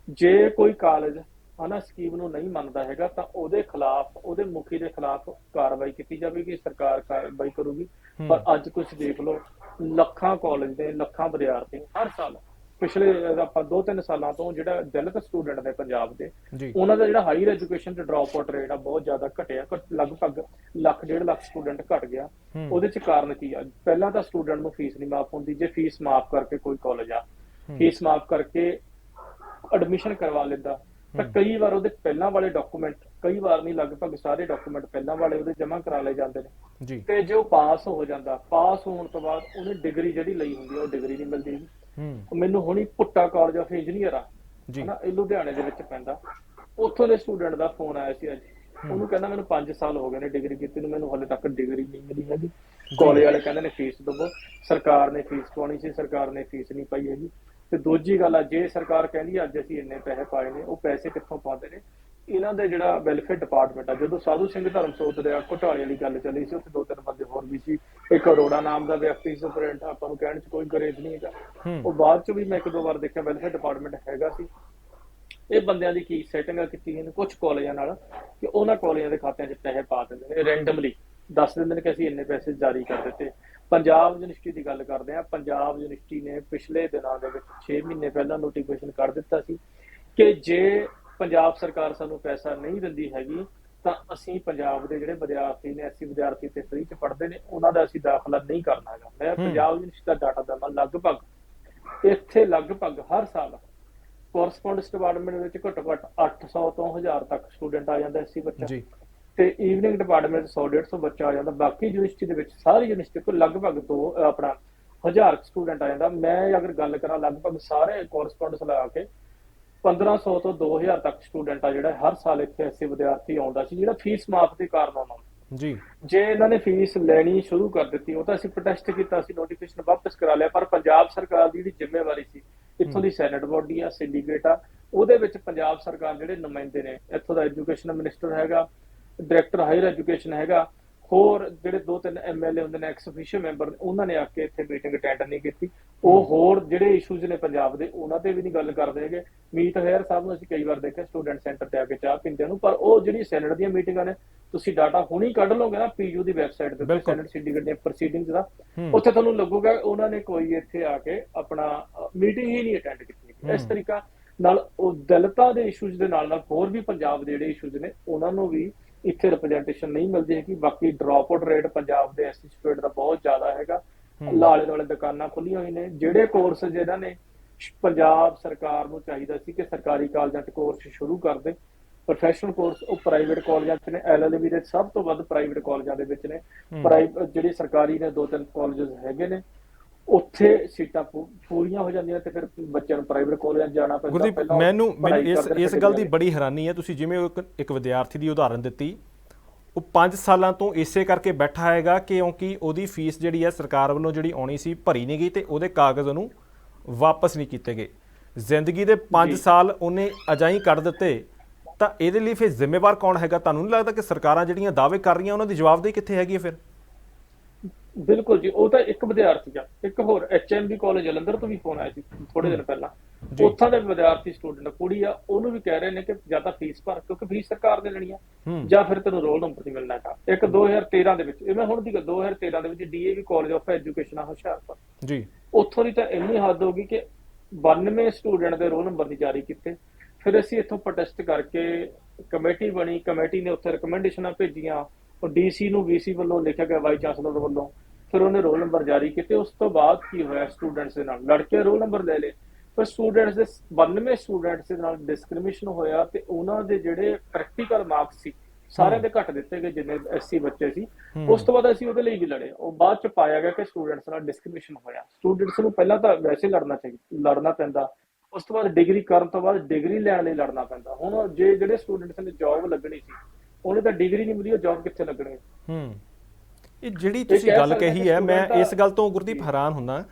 ਜੇ ਕੋਈ ਕਾਲਜ ਹਨਾ ਸਕੀਮ ਨੂੰ ਨਹੀਂ ਮੰਨਦਾ ਹੈਗਾ ਤਾਂ ਉਹਦੇ ਖਿਲਾਫ ਉਹਦੇ ਮੁਖੀ ਦੇ ਖਿਲਾਫ ਕਾਰਵਾਈ ਕੀਤੀ ਜਾਵੇਗੀ ਸਰਕਾਰ ਕਾਰਵਾਈ ਕਰੂਗੀ। ਪਰ ਅੱਜ ਤੁਸੀਂ ਦੇਖ ਲਓ ਲੱਖਾਂ ਕਾਲਜ ਦੇ ਲੱਖਾਂ ਵਿਦਿਆਰਥੀ ਹਰ ਸਾਲ ਪਿਛਲੇ ਆਪਾਂ 2-3 ਸਾਲਾਂ ਤੋਂ ਜਿਹੜਾ ਦਲਿਤ ਸਟੂਡੈਂਟ ਨੇ ਪੰਜਾਬ ਦੇ ਉਹਨਾਂ ਦਾ ਜਿਹੜਾ ਹਾਇਰ ਐਜੂਕੇਸ਼ਨ ਤੇ ਡ੍ਰੌਪ ਆਊਟ ਰੇਟ ਆ ਬਹੁਤ ਜ਼ਿਆਦਾ ਘਟਿਆ ਘੱਟ- ਲਗਭਗ ਲੱਖ ਡੇਢ ਲੱਖ ਸਟੂਡੈਂਟ ਘਟ ਗਿਆ। ਉਹਦੇ ਚ ਕਾਰਨ ਕੀ ਆ ਪਹਿਲਾਂ ਤਾਂ ਸਟੂਡੈਂਟ ਨੂੰ ਫੀਸ ਨਹੀਂ ਮਾਫ ਹੁੰਦੀ ਜੇ ਫੀਸ ਮਾਫ ਕਰਕੇ ਕੋਈ ਕਾਲਜ ਆ। ਫੀਸ ਮਾਫ ਕਰਕੇ ਐਡਮਿਸ਼ਨ ਕਰਵਾ ਲੈਂਦਾ ਤਾਂ ਕਈ ਵਾਰ ਉਹਦੇ ਪਹਿਲਾਂ ਵਾਲੇ ਡਾਕੂਮੈਂਟ ਕਈ ਵਾਰ ਨਹੀਂ ਲਗਭਗ ਸਾਰੇ ਡਾਕੂਮੈਂਟ ਪਹਿਲਾਂ ਵਾਲੇ ਉਹਦੇ ਜਮ੍ਹਾਂ ਕਰਾ ਲਏ ਜਾਂਦੇ ਨੇ। ਜੀ। ਤੇ ਜੇ ਉਹ ਪਾਸ ਹੋ ਜਾਂਦਾ ਪਾਸ ਹੋਣ ਤੋਂ ਬਾਅਦ ਉਹਨੇ ਡਿਗਰੀ ਜਿਹੜੀ ਲਈ ਹੁੰਦੀ ਆ ਉਹ ਡਿਗਰੀ ਨਹੀਂ ਮਿਲਦੀ ਹੂੰ। ਮੈਨੂੰ ਹੁਣੀ ਪੁੱਟਾ ਕਾਲਜ ਆਫ ਇੰਜੀਨੀਅਰ ਆ। ਜੀ। ਹਨਾ ਇਹ ਲੁਧਿਆਣੇ ਦੇ ਵਿੱਚ ਪੈਂਦਾ। ਉੱਥੋਂ ਦੇ ਸਟੂਡੈਂਟ ਦਾ ਫੋਨ ਆਇਆ ਸੀ ਅੱਜ। ਉਹਨੂੰ ਕਹਿੰਦਾ ਮੈਨੂੰ 5 ਸਾਲ ਹੋ ਗਏ ਨੇ ਡਿਗਰੀ ਕੀਤੀ ਨੂੰ ਮੈਨੂੰ ਹਲੇ ਤੱਕ ਡਿਗਰੀ ਨਹੀਂ ਮਿਲੀ ਹੈਗੀ। ਕਾਲਜ ਵਾਲੇ ਕਹਿੰਦੇ ਨੇ ਫੀਸ ਦਵੋ। ਸਰਕਾਰ ਨੇ ਫੀਸ ਪਾਉਣੀ ਸੀ ਸਰਕਾਰ ਨੇ ਫੀਸ ਨਹੀਂ ਪਾਈ ਹੈਗੀ। ਤੇ ਦੂਜੀ ਗੱਲ ਆ ਜੇ ਸਰਕਾਰ ਕਹਿੰਦੀ ਆ, ਅੱਜ ਅਸੀਂ ਇੰਨੇ ਪੈਸੇ ਪਾਏ ਨੇ ਉਹ ਪੈਸੇ ਕਿੱਥੋਂ ਪਾਉਂਦੇ ਨੇ? ਇਹਨਾਂ ਦੇ ਜਿਹੜਾ ਵੈਲਫੇਅਰ ਡਿਪਾਰਟਮੈਂਟ ਆ ਜਦੋਂ ਸਾਧੂ ਸਿੰਘ ਧਰਮਸੋਤ ਦੇ ਘੁਟਾਲੇ ਵਾਲੀ ਗੱਲ ਚੱਲੀ ਸੀ ਉੱਥੇ ਦੋ ਤਿੰਨ ਬੰਦੇ ਹੋਰ ਵੀ ਸੀ ਇੱਕ ਅਰੋੜਾ ਨਾਮ ਦਾ ਵਿਅਕਤੀ ਸੁਪਰਡੈਂਟ ਆਪਾਂ ਨੂੰ ਕਹਿਣ 'ਚ ਕੋਈ ਗਰੇਜ ਨਹੀਂ ਹੈਗਾ। ਹੂੰ। ਉਹ ਬਾਅਦ 'ਚ ਵੀ ਮੈਂ ਇੱਕ ਦੋ ਵਾਰ ਦੇਖਿਆ ਵੈਲਫੇਅਰ ਡਿਪਾਰਟਮੈਂਟ ਹੈਗਾ ਸੀ। ਇਹ ਬੰਦਿਆਂ ਦੀ ਕੀ ਸੈਟਿੰਗਾਂ ਕੀਤੀਆਂ ਨੇ ਕੁਝ ਕਾਲਜਾਂ ਨਾਲ ਕਿ ਉਹਨਾਂ ਕਾਲਜਾਂ ਦੇ ਖਾਤਿਆਂ 'ਚ ਪੈਸੇ ਪਾ ਦਿੰਦੇ ਨੇ ਰੈਂਡਮਲੀ ਦੱਸ ਦਿੰਦੇ ਨੇ ਕਿ ਅਸੀਂ ਇੰਨੇ ਪੈਸੇ ਜਾਰੀ ਕਰ ਦਿੱਤੇ। ਪੰਜਾਬ ਯੂਨੀਵਰਸਿਟੀ ਦੀ ਗੱਲ ਕਰਦੇ ਆ ਪੰਜਾਬ ਯੂਨੀਵਰਸਿਟੀ ਨੇ ਪਿਛਲੇ ਦਿਨਾਂ ਦੇ ਵਿੱਚ 6 ਮਹੀਨੇ ਪਹਿਲਾਂ ਨੋਟੀਫਿਕੇਸ਼ਨ ਕਰ ਦਿੱਤਾ ਸੀ ਕਿ ਜੇ ਪੰਜਾਬ ਸਰਕਾਰ ਸਾਨੂੰ ਪੈਸਾ ਨਹੀਂ ਦਿੰਦੀ ਹੈਗੀ ਤਾਂ ਅਸੀਂ ਪੰਜਾਬ ਦੇ ਜਿਹੜੇ ਵਿਦਿਆਰਥੀ ਨੇ ਐਸੀ ਵਿਦਿਆਰਥੀ ਤੇ ਫ੍ਰੀ ਚ ਪੜ੍ਹਦੇ ਨੇ ਉਹਨਾਂ ਦਾ ਅਸੀਂ ਦਾਖਲਾ ਨਹੀਂ ਕਰਨਾ ਹੈਗਾ। ਮੈਂ। ਪੰਜਾਬ ਯੂਨੀਵਰਸਿਟੀ ਦਾ ਡਾਟਾ ਦਵਾਂ ਲਗਭਗ ਇੱਥੇ ਲਗਭਗ ਹਰ ਸਾਲ ਕੋਰਸਪੋਂਡੈਂਸ ਡਿਪਾਰਟਮੈਂਟ ਵਿੱਚ ਘੱਟੋ ਘੱਟ 800 ਤੋਂ 1000 ਤੱਕ ਸਟੂਡੈਂਟ ਆ ਜਾਂਦਾ ਐਸੀ ਬੱਚਾ। ਜੀ। ਤੇ ਈਵਨਿੰਗ ਡਿਪਾਰਟਮੈਂਟ 100 150 ਬੱਚਾ ਆ ਜਾਂਦਾ। ਬਾਕੀ ਯੂਨੀਵਰਸਿਟੀ ਦੇ ਵਿੱਚ ਸਾਰੀ ਯੂਨੀਵਰਸਿਟੀ ਕੋਲ ਲਗਭਗ ਤੋਂ ਆਪਣਾ 1000 ਸਟੂਡੈਂਟ ਆ ਜਾਂਦਾ। ਮੈਂ ਅਗਰ ਗੱਲ ਕਰਾਂ ਲਗਭਗ ਸਾਰੇ ਕੋਰਸਪੋਂਡੈਂਸ ਲਗਾ ਕੇ 1500 ਤੋਂ 2000 ਤੱਕ ਸਟੂਡੈਂਟ ਆ ਜਿਹੜਾ ਹਰ ਸਾਲ ਇੱਥੇ ਐਸੇ ਵਿਦਿਆਰਥੀ ਆਉਂਦਾ ਸੀ ਜਿਹੜਾ ਫੀਸ ਮਾਫ ਦੇ ਕਾਰਨ ਆਉਂਦਾ ਜੀ। ਜੇ ਇਹਨਾਂ ਨੇ ਫੀਸ ਲੈਣੀ ਸ਼ੁਰੂ ਕਰ ਦਿੱਤੀ ਉਹ ਤਾਂ ਅਸੀਂ ਪ੍ਰੋਟੈਸਟ ਕੀਤਾ ਸੀ ਨੋਟੀਫਿਕੇਸ਼ਨ ਵਾਪਸ ਕਰਾ ਲਿਆ ਪਰ ਪੰਜਾਬ ਸਰਕਾਰ ਦੀ ਜਿਹੜੀ ਜ਼ਿੰਮੇਵਾਰੀ ਸੀ ਇੱਥੋਂ ਦੀ ਸੈਨੇਟ ਬੋਡੀ ਆ ਸਿੰਡੀਕੇਟ ਆ ਉਹਦੇ ਵਿੱਚ ਪੰਜਾਬ ਸਰਕਾਰ ਜਿਹੜੇ ਨੁਮਾਇੰਦੇ ਨੇ ਇੱਥੋਂ ਦਾ ਐਜੂਕੇਸ਼ਨ ਮਿਨਿਸਟਰ ਹੈਗਾ ਡਾਇਰੈਕਟਰ ਹਾਇਰ ਐਜੂਕੇਸ਼ਨ ਹੈਗਾ ਹੋਰ ਜਿਹੜੇ ਦੋ ਤਿੰਨ ਐਮਐਲਏ ਹੁੰਦੇ ਨੇ ਐਕਸ ਅਫੀਸ਼ੀਅਲ ਮੈਂਬਰ ਉਹਨਾਂ ਨੇ ਆ ਕੇ ਇੱਥੇ ਮੀਟਿੰਗ ਅਟੈਂਡ ਨਹੀਂ ਕੀਤੀ। ਉਹ ਹੋਰ ਜਿਹੜੇ ਇਸ਼ੂਜ਼ ਨੇ ਪੰਜਾਬ ਦੇ ਉਹਨਾਂ ਤੇ ਵੀ ਨਹੀਂ ਗੱਲ ਕਰਦੇ ਹੈਗੇ। ਮੀਤ ਹੈਰ ਸਾਹਿਬ ਨੂੰ ਅਸੀਂ ਕਈ ਵਾਰ ਦੇਖਿਆ ਸਟੂਡੈਂਟ ਸੈਂਟਰ ਤੇ ਆ ਕੇ ਚਾਹ ਪੀਂਦੇ ਨੂੰ ਪਰ ਉਹ ਜਿਹੜੀ ਸੈਨੇਟ ਦੀਆਂ ਮੀਟਿੰਗਾਂ ਨੇ ਤੁਸੀਂ ਡਾਟਾ ਹੁਣੀ ਕੱਢ ਲਓਗੇ ਨਾ ਪੀਯੂ ਦੀ ਵੈਬਸਾਈਟ ਤੇ। ਸੈਨੇਟ ਸਿੰਡੀਕੇਟ ਦੀਆਂ ਪ੍ਰੋਸੀਡਿੰਗਸ ਦਾ ਉੱਥੇ ਤੁਹਾਨੂੰ ਲੱਗੂਗਾ ਉਹਨਾਂ ਨੇ ਕੋਈ ਇੱਥੇ ਆ ਕੇ ਆਪਣਾ ਮੀਟਿੰਗ ਹੀ ਨਹੀਂ ਅਟੈਂਡ ਕੀਤੀ ਇਸ। ਤਰੀਕਾ ਨਾਲ ਉਹ ਦਲਿਤਾਂ ਦੇ ਇਸ਼ੂਜ਼ ਦੇ ਨਾਲ ਨਾਲ ਹੋਰ ਵੀ ਪੰਜਾਬ ਦੇ ਜਿਹੜੇ ਇਸ਼ੂਜ਼ ਨੇ ਉਹਨਾਂ ਨੂੰ ਵੀ ਇੱਥੇ ਰਿਪਰੈਜ਼ੈਂਟੇਸ਼ਨ ਨਹੀਂ ਮਿਲਦੀ ਹੈ ਕਿ ਬਾਕੀ ਡ੍ਰੌਪ ਆਊਟ ਰੇਟ ਪੰਜਾਬ ਦੇ ਐਸਸੀ ਸਟੂਡੈਂਟ ਦਾ ਬਹੁਤ ਜ਼ਿਆਦਾ ਹੈਗਾ। ਲਾਲੇ ਦੁਆਲੇ ਦੁਕਾਨਾਂ ਖੁੱਲੀਆਂ ਹੋਈਆਂ ਨੇ। ਜਿਹੜੇ ਕੋਰਸ ਜਿਹਨਾਂ ਨੇ ਪੰਜਾਬ ਸਰਕਾਰ ਨੂੰ ਚਾਹੀਦਾ ਸੀ ਕਿ ਸਰਕਾਰੀ ਕਾਲਜਾਂ 'ਚ ਕੋਰਸ ਸ਼ੁਰੂ ਕਰ ਦੇ। ਪ੍ਰੋਫੈਸ਼ਨਲ ਕੋਰਸ ਉਹ ਪ੍ਰਾਈਵੇਟ ਕਾਲਜਾਂ 'ਚ ਨੇ। ਐਲਐਲਬੀ ਦੇ ਸਭ ਤੋਂ ਵੱਧ ਪ੍ਰਾਈਵੇਟ ਕਾਲਜਾਂ ਦੇ ਵਿੱਚ ਨੇ। ਪ੍ਰਾਈਵੇਟ ਜਿਹੜੇ ਸਰਕਾਰੀ ਨੇ ਦੋ ਤਿੰਨ ਕਾਲਜਸ ਹੈਗੇ ਨੇ। ਉੱਥੇ ਸੀਟਾਂ ਪੂਰੀਆਂ ਹੋ ਜਾਂਦੀਆਂ ਤੇ ਫਿਰ ਬੱਚਿਆਂ ਨੂੰ ਪ੍ਰਾਈਵੇਟ ਕਾਲਜਾਂ ਜਾਣਾ ਪੈਂਦਾ। ਗੁਰਦੀਪ ਮੈਨੂੰ ਇਸ ਇਸ ਗੱਲ ਦੀ ਬੜੀ ਹੈਰਾਨੀ ਹੈ। ਤੁਸੀਂ ਜਿਵੇਂ ਇੱਕ ਇੱਕ ਵਿਦਿਆਰਥੀ ਦੀ ਉਦਾਹਰਨ ਦਿੱਤੀ ਉਹ 5 ਸਾਲਾਂ ਤੋਂ ਇਸੇ ਕਰਕੇ ਬੈਠਾ ਹੈਗਾ ਕਿਉਂਕਿ ਉਹਦੀ ਫੀਸ ਜਿਹੜੀ ਹੈ ਸਰਕਾਰ ਵੱਲੋਂ ਜਿਹੜੀ ਆਉਣੀ ਸੀ ਭਰੀ ਨਹੀਂ ਗਈ ਤੇ ਉਹਦੇ ਕਾਗਜ਼ ਉਹਨੂੰ ਵਾਪਸ ਨਹੀਂ ਕੀਤੇ ਗਏ। ਜ਼ਿੰਦਗੀ ਦੇ 5 ਜੀ। ਸਾਲ ਉਹਨੇ ਅਜਾਈ ਕੱਢ ਦਿੱਤੇ ਤਾਂ ਇਹਦੇ ਲਈ ਫਿਰ ਜ਼ਿੰਮੇਵਾਰ ਕੌਣ ਹੈਗਾ? ਤੁਹਾਨੂੰ ਨਹੀਂ ਲੱਗਦਾ ਕਿ ਸਰਕਾਰਾਂ ਜਿਹੜੀਆਂ ਦਾਅਵੇ ਕਰ ਰਹੀਆਂ ਉਹਨਾਂ ਦੀ ਜਵਾਬਦੇਹੀ ਕਿੱਥੇ ਹੈਗੀ ਹੈ ਫਿਰ? ਬਿਲਕੁਲ ਜੀ ਉਹ ਤਾਂ ਇੱਕ ਵਿਦਿਆਰਥੀ ਆ ਇੱਕ ਹੋਰ ਐਚਐਮਬੀ ਕਾਲਜ ਜਲੰਧਰ ਤੋਂ ਵੀ ਫੋਨ ਆਇਆ ਸੀ ਥੋੜੇ ਦਿਨ ਪਹਿਲਾਂ। ਉੱਥਾਂ ਦੇ ਵਿਦਿਆਰਥੀ ਸਟੂਡੈਂਟ ਕੁੜੀ ਆ ਉਹਨੂੰ ਵੀ ਕਹਿ ਰਹੇ ਨੇ ਕਿ ਜਾਂ ਤਾਂ ਫੀਸ ਭਰ ਕਿਉਂਕਿ ਫੀਸ ਸਰਕਾਰ ਨੇ ਲੈਣੀ ਆ ਜਾਂ ਫਿਰ ਤੈਨੂੰ ਰੋਲ ਨੰਬਰ ਨਹੀਂ ਮਿਲਣਾ ਹੈਗਾ। ਇੱਕ 2013 ਦੇ ਵਿੱਚ ਇਹ ਮੈਂ ਹੁਣ ਦੀ ਗੱਲ 2013 ਦੇ ਵਿੱਚ ਡੀਏਵੀ ਕਾਲਜ ਆਫ ਐਜੂਕੇਸ਼ਨ ਆ ਹੁਸ਼ਿਆਰਪੁਰ। ਜੀ। ਉੱਥੋਂ ਦੀ ਤਾਂ ਇੰਨੀ ਹੱਦ ਹੋ ਗਈ ਕਿ 92 ਸਟੂਡੈਂਟ ਦੇ ਰੋਲ ਨੰਬਰ ਨਹੀਂ ਜਾਰੀ ਕੀਤੇ। ਫਿਰ ਅਸੀਂ ਇੱਥੋਂ ਪ੍ਰੋਟੈਸਟ ਕਰਕੇ ਕਮੇਟੀ ਬਣੀ ਕਮੇਟੀ ਨੇ ਉੱਥੇ ਰეკਮੈਂਡੇਸ਼ਨਾਂ ਭੇਜੀਆਂ। ਉਹ ਡੀਸੀ ਨੂੰ ਵੀਸੀ ਵੱਲੋਂ ਲਿਖਿਆ ਗਿਆ ਵਾਈਸ ਚਾਂਸਲਰ ਵੱਲੋਂ ਫਿਰ ਉਹਨੇ ਰੋਲ ਨੰਬਰ ਜਾਰੀ ਕੀਤੇ ਉਸ ਤੋਂ ਬਾਅਦ ਕੀ ਹੋਇਆ ਸਟੂਡੈਂਟਸ ਦੇ ਨਾਲ? ਲੜਕੇ ਰੋਲ ਨੰਬਰ ਲੈ ਲਏ। ਪਰ ਸਟੂਡੈਂਟਸ ਦੇ 92 ਸਟੂਡੈਂਟਸ ਦੇ ਨਾਲ ਡਿਸਕ੍ਰਿਮੀਨੇਸ਼ਨ ਹੋਇਆ ਤੇ ਉਹਨਾਂ ਦੇ ਜਿਹੜੇ ਪ੍ਰੈਕਟੀਕਲ ਮਾਰਕਸ ਸੀ ਸਾਰਿਆਂ ਦੇ ਘੱਟ ਦਿੱਤੇ ਗਏ ਜਿੰਨੇ ਐਸਸੀ ਬੱਚੇ ਸੀ। ਉਸ ਤੋਂ ਬਾਅਦ ਅਸੀਂ ਉਹਦੇ ਲਈ ਵੀ ਲੜੇ। ਉਹ ਬਾਅਦ ਚ ਪਾਇਆ ਗਿਆ ਕਿ ਸਟੂਡੈਂਟਸ ਨਾਲ ਡਿਸਕ੍ਰਿਮੀਨੇਸ਼ਨ ਹੋਇਆ। ਸਟੂਡੈਂਟਸ ਨੂੰ ਪਹਿਲਾਂ ਤਾਂ ਵੈਸੇ ਲੜਨਾ ਚਾਹੀਦਾ ਲੜਨਾ ਪੈਂਦਾ। ਉਸ ਤੋਂ ਬਾਅਦ ਡਿਗਰੀ ਕਰਨ ਤੋਂ ਬਾਅਦ ਡਿਗਰੀ ਲੈਣ ਲਈ ਲੜਨਾ ਪੈਂਦਾ। ਹੁਣ ਜੇ ਜਿਹੜੇ ਸਟੂਡੈਂਟਸ ਨੇ ਜੌਬ ਲੱਗਣੀ ਸੀ ਉਹਨੇ ਤਾਂ ਡਿਗਰੀ ਨਹੀਂ ਮਿਲੀ ਉਹ ਜੌਬ ਕਿੱਥੇ ਲੱਗਣੀ? ਹੂੰ। ਇਹ ਜਿਹੜੀ ਤੁਸੀਂ ਗੱਲ ਕਹੀ ਹੈ ਮੈਂ ਇਸ ਗੱਲ ਤੋਂ ਗੁਰਦੀਪ ਹੈਰਾਨ ਹੁੰਦਾ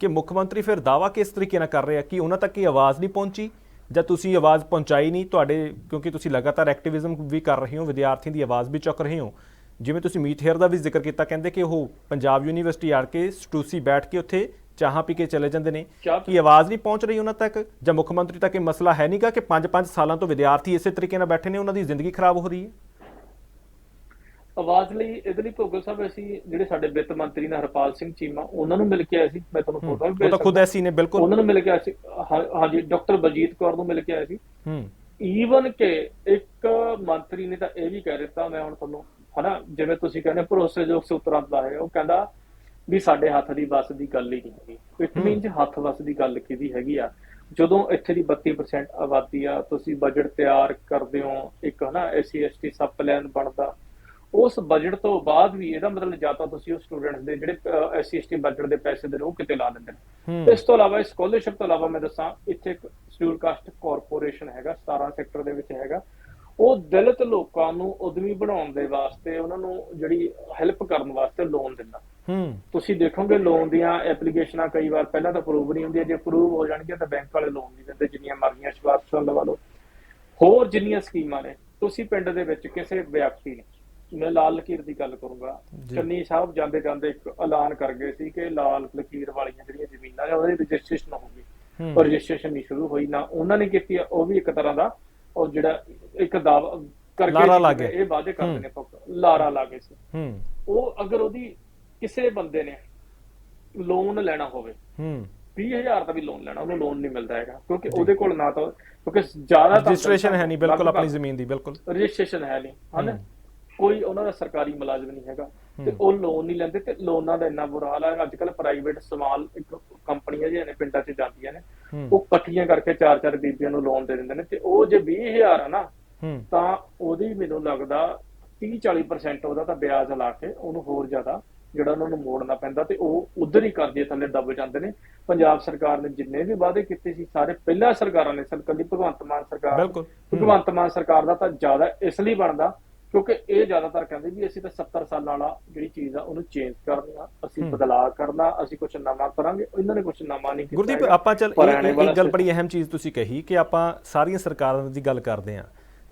ਕਿ ਮੁੱਖ ਮੰਤਰੀ ਫਿਰ ਦਾਵਾ ਕਿਸ ਤਰੀਕੇ ਨਾਲ ਕਰ ਰਹੇ ਕਿ ਉਹਨਾਂ ਤੱਕ ਇਹ ਆਵਾਜ਼ ਨਹੀਂ ਪਹੁੰਚੀ ਜਾਂ ਤੁਸੀਂ ਆਵਾਜ਼ ਪਹੁੰਚਾਈ ਨਹੀਂ ਤੁਹਾਡੇ ਕਿਉਂਕਿ ਤੁਸੀਂ ਲਗਾਤਾਰ ਐਕਟਿਵਿਜ਼ਮ ਵੀ ਕਰ ਰਹੇ ਹੋ ਵਿਦਿਆਰਥੀਆਂ ਦੀ ਆਵਾਜ਼ ਵੀ ਚੁੱਕ ਰਹੇ ਹੋ। ਜਿਵੇਂ ਤੁਸੀਂ ਮੀਤ ਹੇਅਰ ਦਾ ਵੀ ਜ਼ਿਕਰ ਕੀਤਾ ਕਹਿੰਦੇ ਕਿ ਉਹ ਪੰਜਾਬ ਯੂਨੀਵਰਸਿਟੀ ਆੜ ਕੇ ਸਟੂਸੀ ਬੈਠ ਕੇ ਉੱਥੇ ਚਾਹਾਂ ਪੀ ਕੇ ਚਲੇ ਜਾਂਦੇ ਨੇ। ਕੀ ਆਵਾਜ਼ ਨਹੀਂ ਪਹੁੰਚ ਰਹੀ ਉਹਨਾਂ ਤੱਕ? ਜਾਂ ਮੁੱਖ ਮੰਤਰੀ ਤੱਕ ਇਹ ਮਸਲਾ ਹੈ ਨਹੀਂਗਾ ਕਿ 5-5 ਸਾਲਾਂ ਤੋਂ ਵਿਦਿਆਰਥੀ ਇਸੇ ਤਰੀਕੇ ਨਾਲ ਬੈਠੇ ਨੇ ਉਹਨਾਂ ਦੀ ਜ਼ਿੰਦਗੀ ਖਰਾਬ ਹੋ ਰਹੀ ਹੈ? ਆਵਾਜ਼ ਲਈ ਇਹਦੇ ਲਈ ਭੋਗਲ ਸਾਹਿਬ ਅਸੀਂ ਜਿਹੜੇ ਸਾਡੇ ਵਿੱਤ ਮੰਤਰੀ ਨੇ ਹਰਪਾਲ ਸਿੰਘ ਚੀਮਾ ਉਹਨਾਂ ਨੂੰ ਮਿਲ ਕੇ ਆਏ ਸੀ। ਮੈਂ ਤੁਹਾਨੂੰ ਫੋਟੋ ਵੀ ਉਹ ਤਾਂ ਖੁਦ। ਐਸੀ ਨੇ ਬਿਲਕੁਲ। ਉਹਨਾਂ ਨੂੰ ਮਿਲ ਕੇ ਆਏ ਸੀ। ਹਾਂਜੀ ਡਾਕਟਰ ਬਲਜੀਤ ਕੌਰ ਨੂੰ ਮਿਲ ਕੇ ਆਏ ਸੀ। ਹੂੰ। ਈਵਨ ਕਿ ਇੱਕ ਮੰਤਰੀ ਨੇ ਤਾਂ ਇਹ ਵੀ ਕਹਿ ਦਿੱਤਾ ਮੈਂ ਹੁਣ ਤੁਹਾਨੂੰ ਹਨਾ ਜਿਵੇਂ ਤੁਸੀਂ ਕਹਿੰਦੇ ਭਰੋਸੇਯੋਗ ਸੂਤਰਾਂ ਦਾ ਹੈ। ਉਹ ਕਹਿੰਦਾ ਵੀ ਸਾਡੇ ਹੱਥ ਦੀ ਬਸ ਦੀ ਗੱਲ ਹੀ ਨਹੀਂ ਇਟ। ਮੀਨਸ ਹੱਥ ਵਸ ਦੀ ਗੱਲ ਕਿਹਦੀ ਹੈਗੀ ਆ? ਜਦੋਂ ਇੱਥੇ ਦੀ 32% ਆਬਾਦੀ ਆ ਤੁਸੀਂ ਬਜਟ ਤਿਆਰ ਕਰਦੇ ਹੋ ਇੱਕ ਹਨਾ ਐਸਸੀ ਐਸਟੀ ਸਬ ਪਲਾਨ ਬਣਦਾ। ਉਸ ਬਜਟ ਤੋਂ ਬਾਅਦ ਵੀ ਇਹਦਾ ਮਤਲਬ ਜਾਂ ਤਾਂ ਤੁਸੀਂ ਉਹ ਸਟੂਡੈਂਟਸ ਦੇ ਜਿਹੜੇ ਐਸਸੀ ਐਸਟੀ ਬਜਟ ਦੇ ਪੈਸੇ ਦੇ ਨੇ ਉਹ ਕਿਤੇ ਲਾ ਦਿੰਦੇ ਨੇ। ਇਸ ਤੋਂ ਇਲਾਵਾ ਇਸ ਸਕਾਲਰਸ਼ਿਪ ਤੋਂ ਇਲਾਵਾ ਮੈਂ ਦੱਸਾਂ ਇੱਥੇ ਇੱਕ ਸ਼ਡਿਊਲ ਕਾਸਟ ਕਾਰਪੋਰੇਸ਼ਨ ਹੈਗਾ 17 ਸੈਕਟਰ ਦੇ ਵਿੱਚ ਹੈਗਾ। ਉਹ ਦਲਿਤ ਲੋਕਾਂ ਨੂੰ ਉਦਮੀ ਬਣਾਉਣ ਦੇ ਵਾਸਤੇ ਉਹਨਾਂ ਨੂੰ ਜਿਹੜੀ ਹੈਲਪ ਕਰਨ ਵਾਸਤੇ ਲੋਨ ਦਿੰਦਾ। ਹੂੰ। ਤੁਸੀਂ ਦੇਖੋਗੇ ਲੋਨ ਦੀਆਂ ਐਪਲੀਕੇਸ਼ਨਾਂ ਕਈ ਵਾਰ ਪਹਿਲਾਂ ਤਾਂ ਅਪਰੂਵ ਨਹੀਂ ਹੁੰਦੀਆਂ ਜੇ ਅਪਰੂਵ ਹੋ ਜਾਣਗੀਆਂ ਤਾਂ ਬੈਂਕ ਵਾਲੇ ਲੋਨ ਨਹੀਂ ਦਿੰਦੇ ਜਿੰਨੀਆਂ ਮਰਜ਼ੀਆਂ ਸ਼ੁਰੂਆਤ ਲਵਾ ਲਓ। ਹੋਰ ਜਿੰਨੀਆਂ ਸਕੀਮਾਂ ਨੇ ਤੁਸੀਂ ਪਿੰਡ ਦੇ ਵਿੱਚ ਕਿਸੇ ਵਿਅਕਤੀ ਨੇ ਮੈਂ ਲਾਲ ਲਕੀਰ ਦੀ ਗੱਲ ਕਰੂੰਗਾ। ਚੰਨੀ ਸਾਹਿਬ ਜਾਂਦੇ ਜਾਂਦੇ ਇੱਕ ਐਲਾਨ ਕਰ ਗਏ ਸੀ ਕਿ ਲਾਲ ਲਕੀਰ ਵਾਲੀਆਂ ਜਿਹੜੀਆਂ ਜ਼ਮੀਨਾਂ ਨੇ ਉਹਦੀ ਰਜਿਸਟ੍ਰੇਸ਼ਨ ਹੋਊਗੀ। ਉਹ ਰਜਿਸਟ੍ਰੇਸ਼ਨ ਨਹੀਂ ਸ਼ੁਰੂ ਹੋਈ ਨਾ ਉਹਨਾਂ ਨੇ ਕੀਤੀ ਉਹ ਵੀ ਇੱਕ ਤਰ੍ਹਾਂ ਦਾ ਉਹ ਜਿਹੜਾ ਇੱਕ ਦਾਵਾ ਕਰਕੇ। ਇਹ ਵਾਅਦੇ ਕਰਦੇ। ਨੇ ਪੱਕਾ ਲਾਰਾ ਲਾ ਗਏ ਸੀ ਉਹ ਅਗਰ ਉਹਦੀ ਕਿਸੇ ਬੰਦੇ ਨੇ ਲੋਨ ਲੈਣਾ ਹੋਵੇ ਹੂੰ। 20000 ਦਾ ਵੀ ਲੋਨ ਲੈਣਾ ਉਹਨੂੰ ਲੋਨ ਨਹੀਂ ਮਿਲਦਾ ਹੈਗਾ ਕਿਉਂਕਿ ਉਹਦੇ ਕੋਲ ਨਾ ਤਾਂ ਕਿਉਂਕਿ ਜ਼ਿਆਦਾ ਰਜਿਸਟ੍ਰੇਸ਼ਨ ਹੈ ਨਹੀਂ ਬਿਲਕੁਲ ਆਪਣੀ ਜ਼ਮੀਨ ਦੀ ਬਿਲਕੁਲ। ਰਜਿਸਟ੍ਰੇਸ਼ਨ ਹੈ ਨਹੀਂ ਹਨ। ਕੋਈ ਉਹਨਾਂ ਦਾ ਸਰਕਾਰੀ ਮੁਲਾਜ਼ਮ ਨਹੀਂ ਹੈਗਾ ਤੇ ਉਹ ਲੋਨ ਨਹੀਂ ਲੈਂਦੇ ਤੇ ਲੋਨਾਂ ਦਾ ਇੰਨਾ ਬੁਰਾ ਹਾਲ ਹੈ ਅੱਜ ਕੱਲ ਪ੍ਰਾਈਵੇਟ ਸਮਾਲ ਇੱਕ ਕੰਪਨੀਆਂ ਜਿਹੜੀਆਂ ਨੇ ਪਿੰਡਾਂ 'ਚ ਜਾਂਦੀਆਂ ਨੇ ਉਹ ਇਕੱਠੀਆਂ ਕਰਕੇ ਚਾਰ ਚਾਰ ਬੀਬੀਆਂ ਨੂੰ ਲੋਨ ਦੇ ਦਿੰਦੇ ਨੇ ਤੇ ਉਹ ਜੇ 20000 ਹੈ ਨਾ ਤਾਂ ਉਹਦੀ ਮੈਨੂੰ ਲੱਗਦਾ 30 40% ਉਹਦਾ ਤਾਂ ਵਿਆਜ ਲਾ ਕੇ ਉਹਨੂੰ ਹੋਰ ਜ਼ਿਆਦਾ ਜਿਹੜਾ ਉਹਨਾਂ ਨੂੰ ਮੋੜਨਾ ਪੈਂਦਾ ਤੇ ਉਹ ਉਧਰ ਹੀ ਕਰਜ਼ੇ ਥੱਲੇ ਦਬ ਜਾਂਦੇ ਨੇ। ਪੰਜਾਬ ਸਰਕਾਰ ਨੇ ਜਿੰਨੇ ਵੀ ਵਾਅਦੇ ਕੀਤੇ ਸੀ ਸਾਰੇ ਪਹਿਲਾਂ ਸਰਕਾਰਾਂ ਨੇ ਸਰਕਲੀ ਭਗਵੰਤ ਮਾਨ ਸਰਕਾਰ। ਭਗਵੰਤ ਮਾਨ ਸਰਕਾਰ ਦਾ ਤਾਂ ਜ਼ਿਆਦਾ ਇਸ ਲਈ ਬਣਦਾ ਕਿਉਂਕਿ ਇਹ ਜ਼ਿਆਦਾਤਰ ਕਹਿੰਦੇ ਵੀ ਅਸੀਂ ਤਾਂ 70 ਸਾਲਾਂ ਵਾਲਾ ਜਿਹੜੀ ਚੀਜ਼ ਆ ਉਹਨੂੰ ਚੇਂਜ ਕਰਨੀ ਆ ਅਸੀਂ। ਬਦਲਾਅ ਕਰਨਾ ਅਸੀਂ ਕੁਝ ਨਵਾਂ ਕਰਾਂਗੇ ਇਹਨਾਂ ਨੇ ਕੁਝ ਨਵਾਂ ਨਹੀਂ ਕੀਤਾ ਗੁਰਦੀਪ। ਆਪਾਂ ਚੱਲ ਇੱਕ ਗੱਲ ਬੜੀ ਅਹਿਮ ਚੀਜ਼ ਤੁਸੀਂ ਕਹੀ ਕਿ ਆਪਾਂ ਸਾਰੀਆਂ ਸਰਕਾਰਾਂ ਦੀ ਗੱਲ ਕਰਦੇ ਹਾਂ।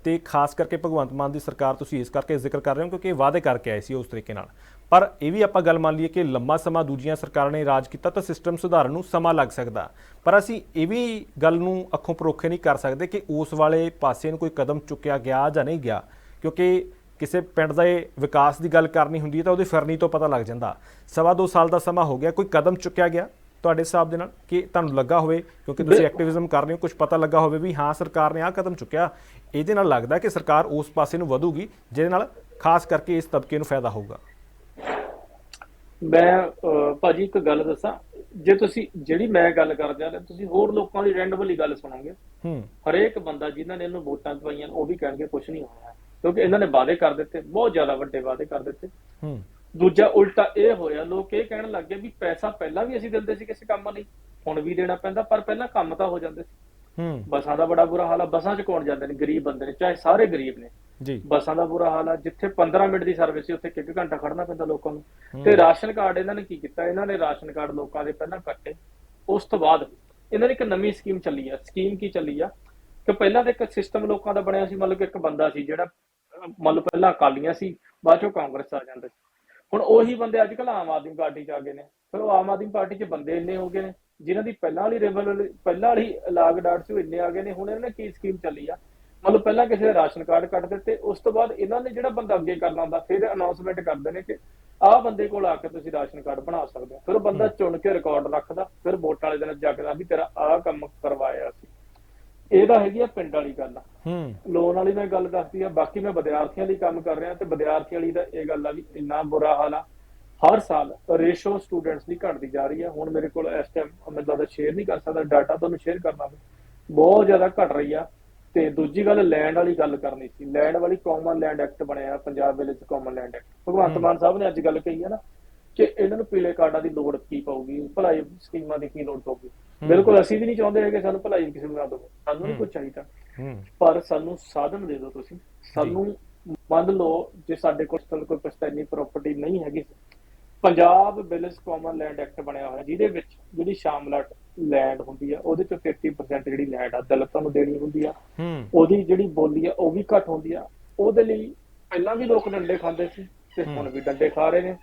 ਤੇ ਖਾਸ ਕਰਕੇ ਭਗਵੰਤ ਮਾਨ ਦੀ ਸਰਕਾਰ ਤੁਸੀਂ ਇਸ ਕਰਕੇ ਜ਼ਿਕਰ ਕਰ ਰਹੇ ਹੋ ਕਿਉਂਕਿ ਇਹ ਵਾਅਦੇ ਕਰਕੇ ਆਏ ਸੀ ਉਸ ਤਰੀਕੇ ਨਾਲ। ਪਰ ਇਹ ਵੀ ਆਪਾਂ ਗੱਲ ਮੰਨ ਲਈਏ ਕਿ ਲੰਮਾ ਸਮਾਂ ਦੂਜੀਆਂ ਸਰਕਾਰਾਂ ਨੇ ਰਾਜ ਕੀਤਾ ਤਾਂ ਸਿਸਟਮ ਸੁਧਾਰਨ ਨੂੰ ਸਮਾਂ ਲੱਗ ਸਕਦਾ। ਪਰ ਅਸੀਂ ਇਹ ਵੀ ਗੱਲ ਨੂੰ ਅੱਖੋਂ ਪਰੋਖੇ ਨਹੀਂ ਕਰ ਸਕਦੇ ਕਿ ਉਸ ਵਾਲੇ ਪਾਸੇ ਨੂੰ ਕੋਈ ਕਦਮ ਚੁੱਕਿਆ ਗਿਆ ਜਾਂ ਨਹੀਂ ਗਿਆ। ਕਿਉਂਕਿ ਕਿਸੇ ਪਿੰਡ ਦੇ ਵਿਕਾਸ ਦੀ ਗੱਲ ਕਰਨੀ ਹੁੰਦੀ ਹੈ ਤਾਂ ਉਹਦੀ ਫਿਰਨੀ ਤੋਂ ਪਤਾ ਲੱਗ ਜਾਂਦਾ। ਸਵਾ ਦੋ ਸਾਲ ਦਾ ਸਮਾਂ ਹੋ ਗਿਆ ਕੋਈ ਕਦਮ ਚੁੱਕਿਆ ਗਿਆ ਤੁਹਾਡੇ ਹਿਸਾਬ ਦੇ ਨਾਲ ਕਿ ਤੁਹਾਨੂੰ ਲੱਗਾ ਹੋਵੇ? ਕਿਉਂਕਿ ਤੁਸੀਂ। ਐਕਟਿਵਿਜ਼ਮ ਕਰ ਰਹੇ ਹੋ ਕੁਝ ਪਤਾ ਲੱਗਾ ਹੋਵੇ ਵੀ ਹਾਂ ਸਰਕਾਰ ਨੇ ਆਹ ਕਦਮ ਚੁੱਕਿਆ। ਇਹਦੇ ਨਾਲ ਲੱਗਦਾ ਕਿ ਸਰਕਾਰ ਉਸ ਪਾਸੇ ਨੂੰ ਵਧੂਗੀ ਜਿਹਦੇ ਨਾਲ ਖਾਸ ਕਰਕੇ ਇਸ ਤਬਕੇ ਨੂੰ ਫਾਇਦਾ ਹੋਊਗਾ। ਮੈਂ ਭਾਜੀ ਇੱਕ ਗੱਲ ਦੱਸਾਂ। ਜੇ ਤੁਸੀਂ ਜਿਹੜੀ ਮੈਂ ਗੱਲ ਕਰ ਜਾ ਰਿਹਾ ਤੁਸੀਂ ਹੋਰ ਲੋਕਾਂ ਦੀ ਰੈਂਡਮਲੀ ਗੱਲ ਸੁਣੋਗੇ। ਹੂੰ। ਹਰੇਕ ਬੰਦਾ ਜਿਨ੍ਹਾਂ ਨੇ ਇਹਨੂੰ ਵੋਟਾਂ ਪਵਾਈਆਂ ਉਹ ਵੀ ਕਹਿਣਗੇ ਕੁਝ ਨਹੀਂ ਹੋਇਆ। ਕਿਉਂਕਿ ਇਹਨਾਂ ਨੇ ਵਾਅਦੇ ਕਰ ਦਿੱਤੇ ਬਹੁਤ ਜ਼ਿਆਦਾ ਵੱਡੇ ਵਾਅਦੇ ਕਰ ਦਿੱਤੇ। ਹੂੰ। ਦੂਜਾ ਉਲਟਾ ਇਹ ਹੋਇਆ ਲੋਕ ਇਹ ਕਹਿਣ ਲੱਗ ਗਏ ਵੀ ਪੈਸਾ ਪਹਿਲਾਂ ਵੀ ਅਸੀਂ ਦਿੰਦੇ ਸੀ ਕਿਸੇ ਕੰਮ ਲਈ ਹੁਣ ਵੀ ਦੇਣਾ ਪੈਂਦਾ ਪਰ ਪਹਿਲਾਂ ਕੰਮ ਤਾਂ ਹੋ ਜਾਂਦੇ ਸੀ। ਹੂੰ। ਬੱਸਾਂ ਦਾ ਬੜਾ ਬੁਰਾ ਹਾਲ ਆ ਬੱਸਾਂ 'ਚ ਕੌਣ ਜਾਂਦੇ ਨੇ? ਗਰੀਬ ਬੰਦੇ ਨੇ ਚਾਹੇ ਸਾਰੇ ਗਰੀਬ ਨੇ। ਜੀ। ਬੱਸਾਂ ਦਾ ਬੁਰਾ ਹਾਲ ਆ ਜਿੱਥੇ 15 ਮਿੰਟ ਦੀ ਸਰਵਿਸ ਸੀ ਉੱਥੇ ਇੱਕ ਘੰਟਾ ਖੜਨਾ ਪੈਂਦਾ ਲੋਕਾਂ ਨੂੰ। ਤੇ ਰਾਸ਼ਨ ਕਾਰਡ ਇਹਨਾਂ ਨੇ ਕੀ ਕੀਤਾ? ਇਹਨਾਂ ਨੇ ਰਾਸ਼ਨ ਕਾਰਡ ਲੋਕਾਂ ਦੇ ਪਹਿਲਾਂ ਕੱਟੇ ਉਸ ਤੋਂ ਬਾਅਦ ਇਹਨਾਂ ਨੇ ਇੱਕ ਨਵੀਂ ਸਕੀਮ ਚੱਲੀ ਆ। ਸਕੀਮ ਕੀ ਚੱਲੀ ਆ? ਕਿ ਪਹਿਲਾਂ ਤਾਂ ਇੱਕ ਸਿਸਟਮ ਲੋਕਾਂ ਦਾ ਬਣਿਆ ਸੀ ਮਤਲਬ ਕਿ ਇੱਕ ਬੰਦਾ ਸੀ ਜਿਹੜਾ ਲਓ ਪਹਿਲਾਂ ਅਕਾਲੀਆਂ ਸੀ ਬਾਅਦ ਚੋਂ ਕਾਂਗਰਸ ਆ ਜਾਂਦੇ ਸੀ। ਹੁਣ ਉਹੀ ਬੰਦੇ ਅੱਜ ਕੱਲ ਆਮ ਆਦਮੀ ਪਾਰਟੀ 'ਚ ਆ ਗਏ ਨੇ। ਫਿਰ ਉਹ ਆਮ ਆਦਮੀ ਪਾਰਟੀ 'ਚ ਬੰਦੇ ਇੰਨੇ ਹੋ ਗਏ ਨੇ ਜਿਨ੍ਹਾਂ ਦੀ ਪਹਿਲਾਂ ਵਾਲੀ ਰੈਵਲ ਪਹਿਲਾਂ ਵਾਲੀ ਲਾਗ ਡਾਟ 'ਚ ਇੰਨੇ ਆ ਗਏ ਨੇ। ਹੁਣ ਇਹਨਾਂ ਨੇ ਕੀ ਸਕੀਮ ਚੱਲੀ ਆ? ਮਤਲਬ ਪਹਿਲਾਂ ਕਿਸੇ ਦੇ ਰਾਸ਼ਨ ਕਾਰਡ ਕੱਟ ਦਿੱਤੇ ਉਸ ਤੋਂ ਬਾਅਦ ਇਹਨਾਂ ਨੇ ਜਿਹੜਾ ਬੰਦਾ ਅੱਗੇ ਕਰਨਾ ਹੁੰਦਾ ਫਿਰ ਅਨਾਉਂਸਮੈਂਟ ਕਰਦੇ ਨੇ ਕਿ ਆਹ ਬੰਦੇ ਕੋਲ ਆ ਕੇ ਤੁਸੀਂ ਰਾਸ਼ਨ ਕਾਰਡ ਬਣਾ ਸਕਦੇ ਹੋ। ਫਿਰ ਉਹ ਬੰਦਾ ਚੁਣ ਕੇ ਰਿਕਾਰਡ ਰੱਖਦਾ ਫਿਰ ਵੋਟ ਵਾਲੇ ਦਿਨ ਜੱਗਦਾ ਵੀ ਤੇਰਾ ਆਹ ਕੰਮ ਕਰਵਾਇਆ ਸੀ। ਇਹਦਾ ਹੈਗੀ ਆ ਪਿੰਡ ਵਾਲੀ ਗੱਲ। ਹੂੰ। ਲੋਨ ਵਾਲੀ ਮੈਂ ਗੱਲ ਦੱਸਦੀ ਆ ਬਾਕੀ ਮੈਂ ਵਿਦਿਆਰਥੀਆਂ ਲਈ ਕੰਮ ਕਰ ਰਿਹਾ ਤੇ ਵਿਦਿਆਰਥੀਆਂ ਲਈ ਤਾਂ ਇਹ ਗੱਲ ਆ ਵੀ ਇੰਨਾ ਬੁਰਾ ਹਾਲ ਆ। ਹਰ ਸਾਲ ਰੇਸ਼ੋ ਸਟੂਡੈਂਟਸ ਦੀ ਘਟਦੀ ਜਾ ਰਹੀ ਆ। ਹੁਣ ਮੇਰੇ ਕੋਲ ਇਸ ਟਾਈਮ ਮੈਂ ਜ਼ਿਆਦਾ ਸ਼ੇਅਰ ਨਹੀਂ ਕਰ ਸਕਦਾ ਡਾਟਾ ਤੁਹਾਨੂੰ ਸ਼ੇਅਰ ਕਰਨਾ ਬਹੁਤ ਜ਼ਿਆਦਾ ਘਟ ਰਹੀ ਆ। ਤੇ ਦੂਜੀ ਗੱਲ ਲੈਂਡ ਵਾਲੀ ਗੱਲ ਕਰਨੀ ਸੀ। ਲੈਂਡ ਵਾਲੀ ਕਾਮਨ ਲੈਂਡ ਐਕਟ ਬਣਿਆ Punjab village common land act Bhagwant Mann Sahib ਨੇ ਅੱਜ ਗੱਲ ਕਹੀ ਆ ਨਾ ਕਿ ਇਹਨਾਂ ਨੂੰ ਪੀਲੇ ਕਾਰਡਾਂ ਦੀ ਲੋੜ ਕੀ ਪਊਗੀ? ਭਲਾਈ ਸਕੀਮਾਂ ਦੀ ਕੀ ਲੋੜ ਪਊਗੀ? ਬਿਲਕੁਲ ਅਸੀਂ ਵੀ ਨਹੀਂ ਚਾਹੁੰਦੇ ਹੈਗੇ ਸਾਨੂੰ ਭਲਾਈ ਕਿਸੇ ਨੂੰ ਨਾ ਦਿਓ ਸਾਨੂੰ ਨਹੀਂ ਕੁਝ ਚਾਹੀਦਾ। ਪਰ ਸਾਨੂੰ ਸਾਧਨ ਦੇ ਦਿਓ ਤੁਸੀਂ। ਸਾਨੂੰ ਮੰਨ ਲਓ ਜੇ ਸਾਡੇ ਕੋਲ ਕੋਈ ਪਛਤਾਨੀ ਪ੍ਰਾਪਰਟੀ ਨਹੀਂ ਹੈਗੀ। Punjab village common land act ਬਣਿਆ ਹੋਇਆ ਜਿਹਦੇ ਵਿੱਚ ਜਿਹੜੀ ਸ਼ਾਮਲਾਟ ਲੈਂਡ ਹੁੰਦੀ ਆ ਉਹਦੇ ਚੋਂ 33% ਜਿਹੜੀ ਲੈਂਡ ਆ ਦਲਿਤਾਂ ਨੂੰ ਦੇਣੀ ਹੁੰਦੀ ਆ। ਉਹਦੀ ਜਿਹੜੀ ਬੋਲੀ ਆ ਉਹ ਵੀ ਘੱਟ ਹੁੰਦੀ ਆ। ਉਹਦੇ ਲਈ ਪਹਿਲਾਂ ਵੀ ਲੋਕ ਡੰਡੇ ਖਾਂਦੇ ਸੀ ਤੇ ਹੁਣ ਵੀ ਡੰਡੇ ਖਾ ਰਹੇ ਨੇ।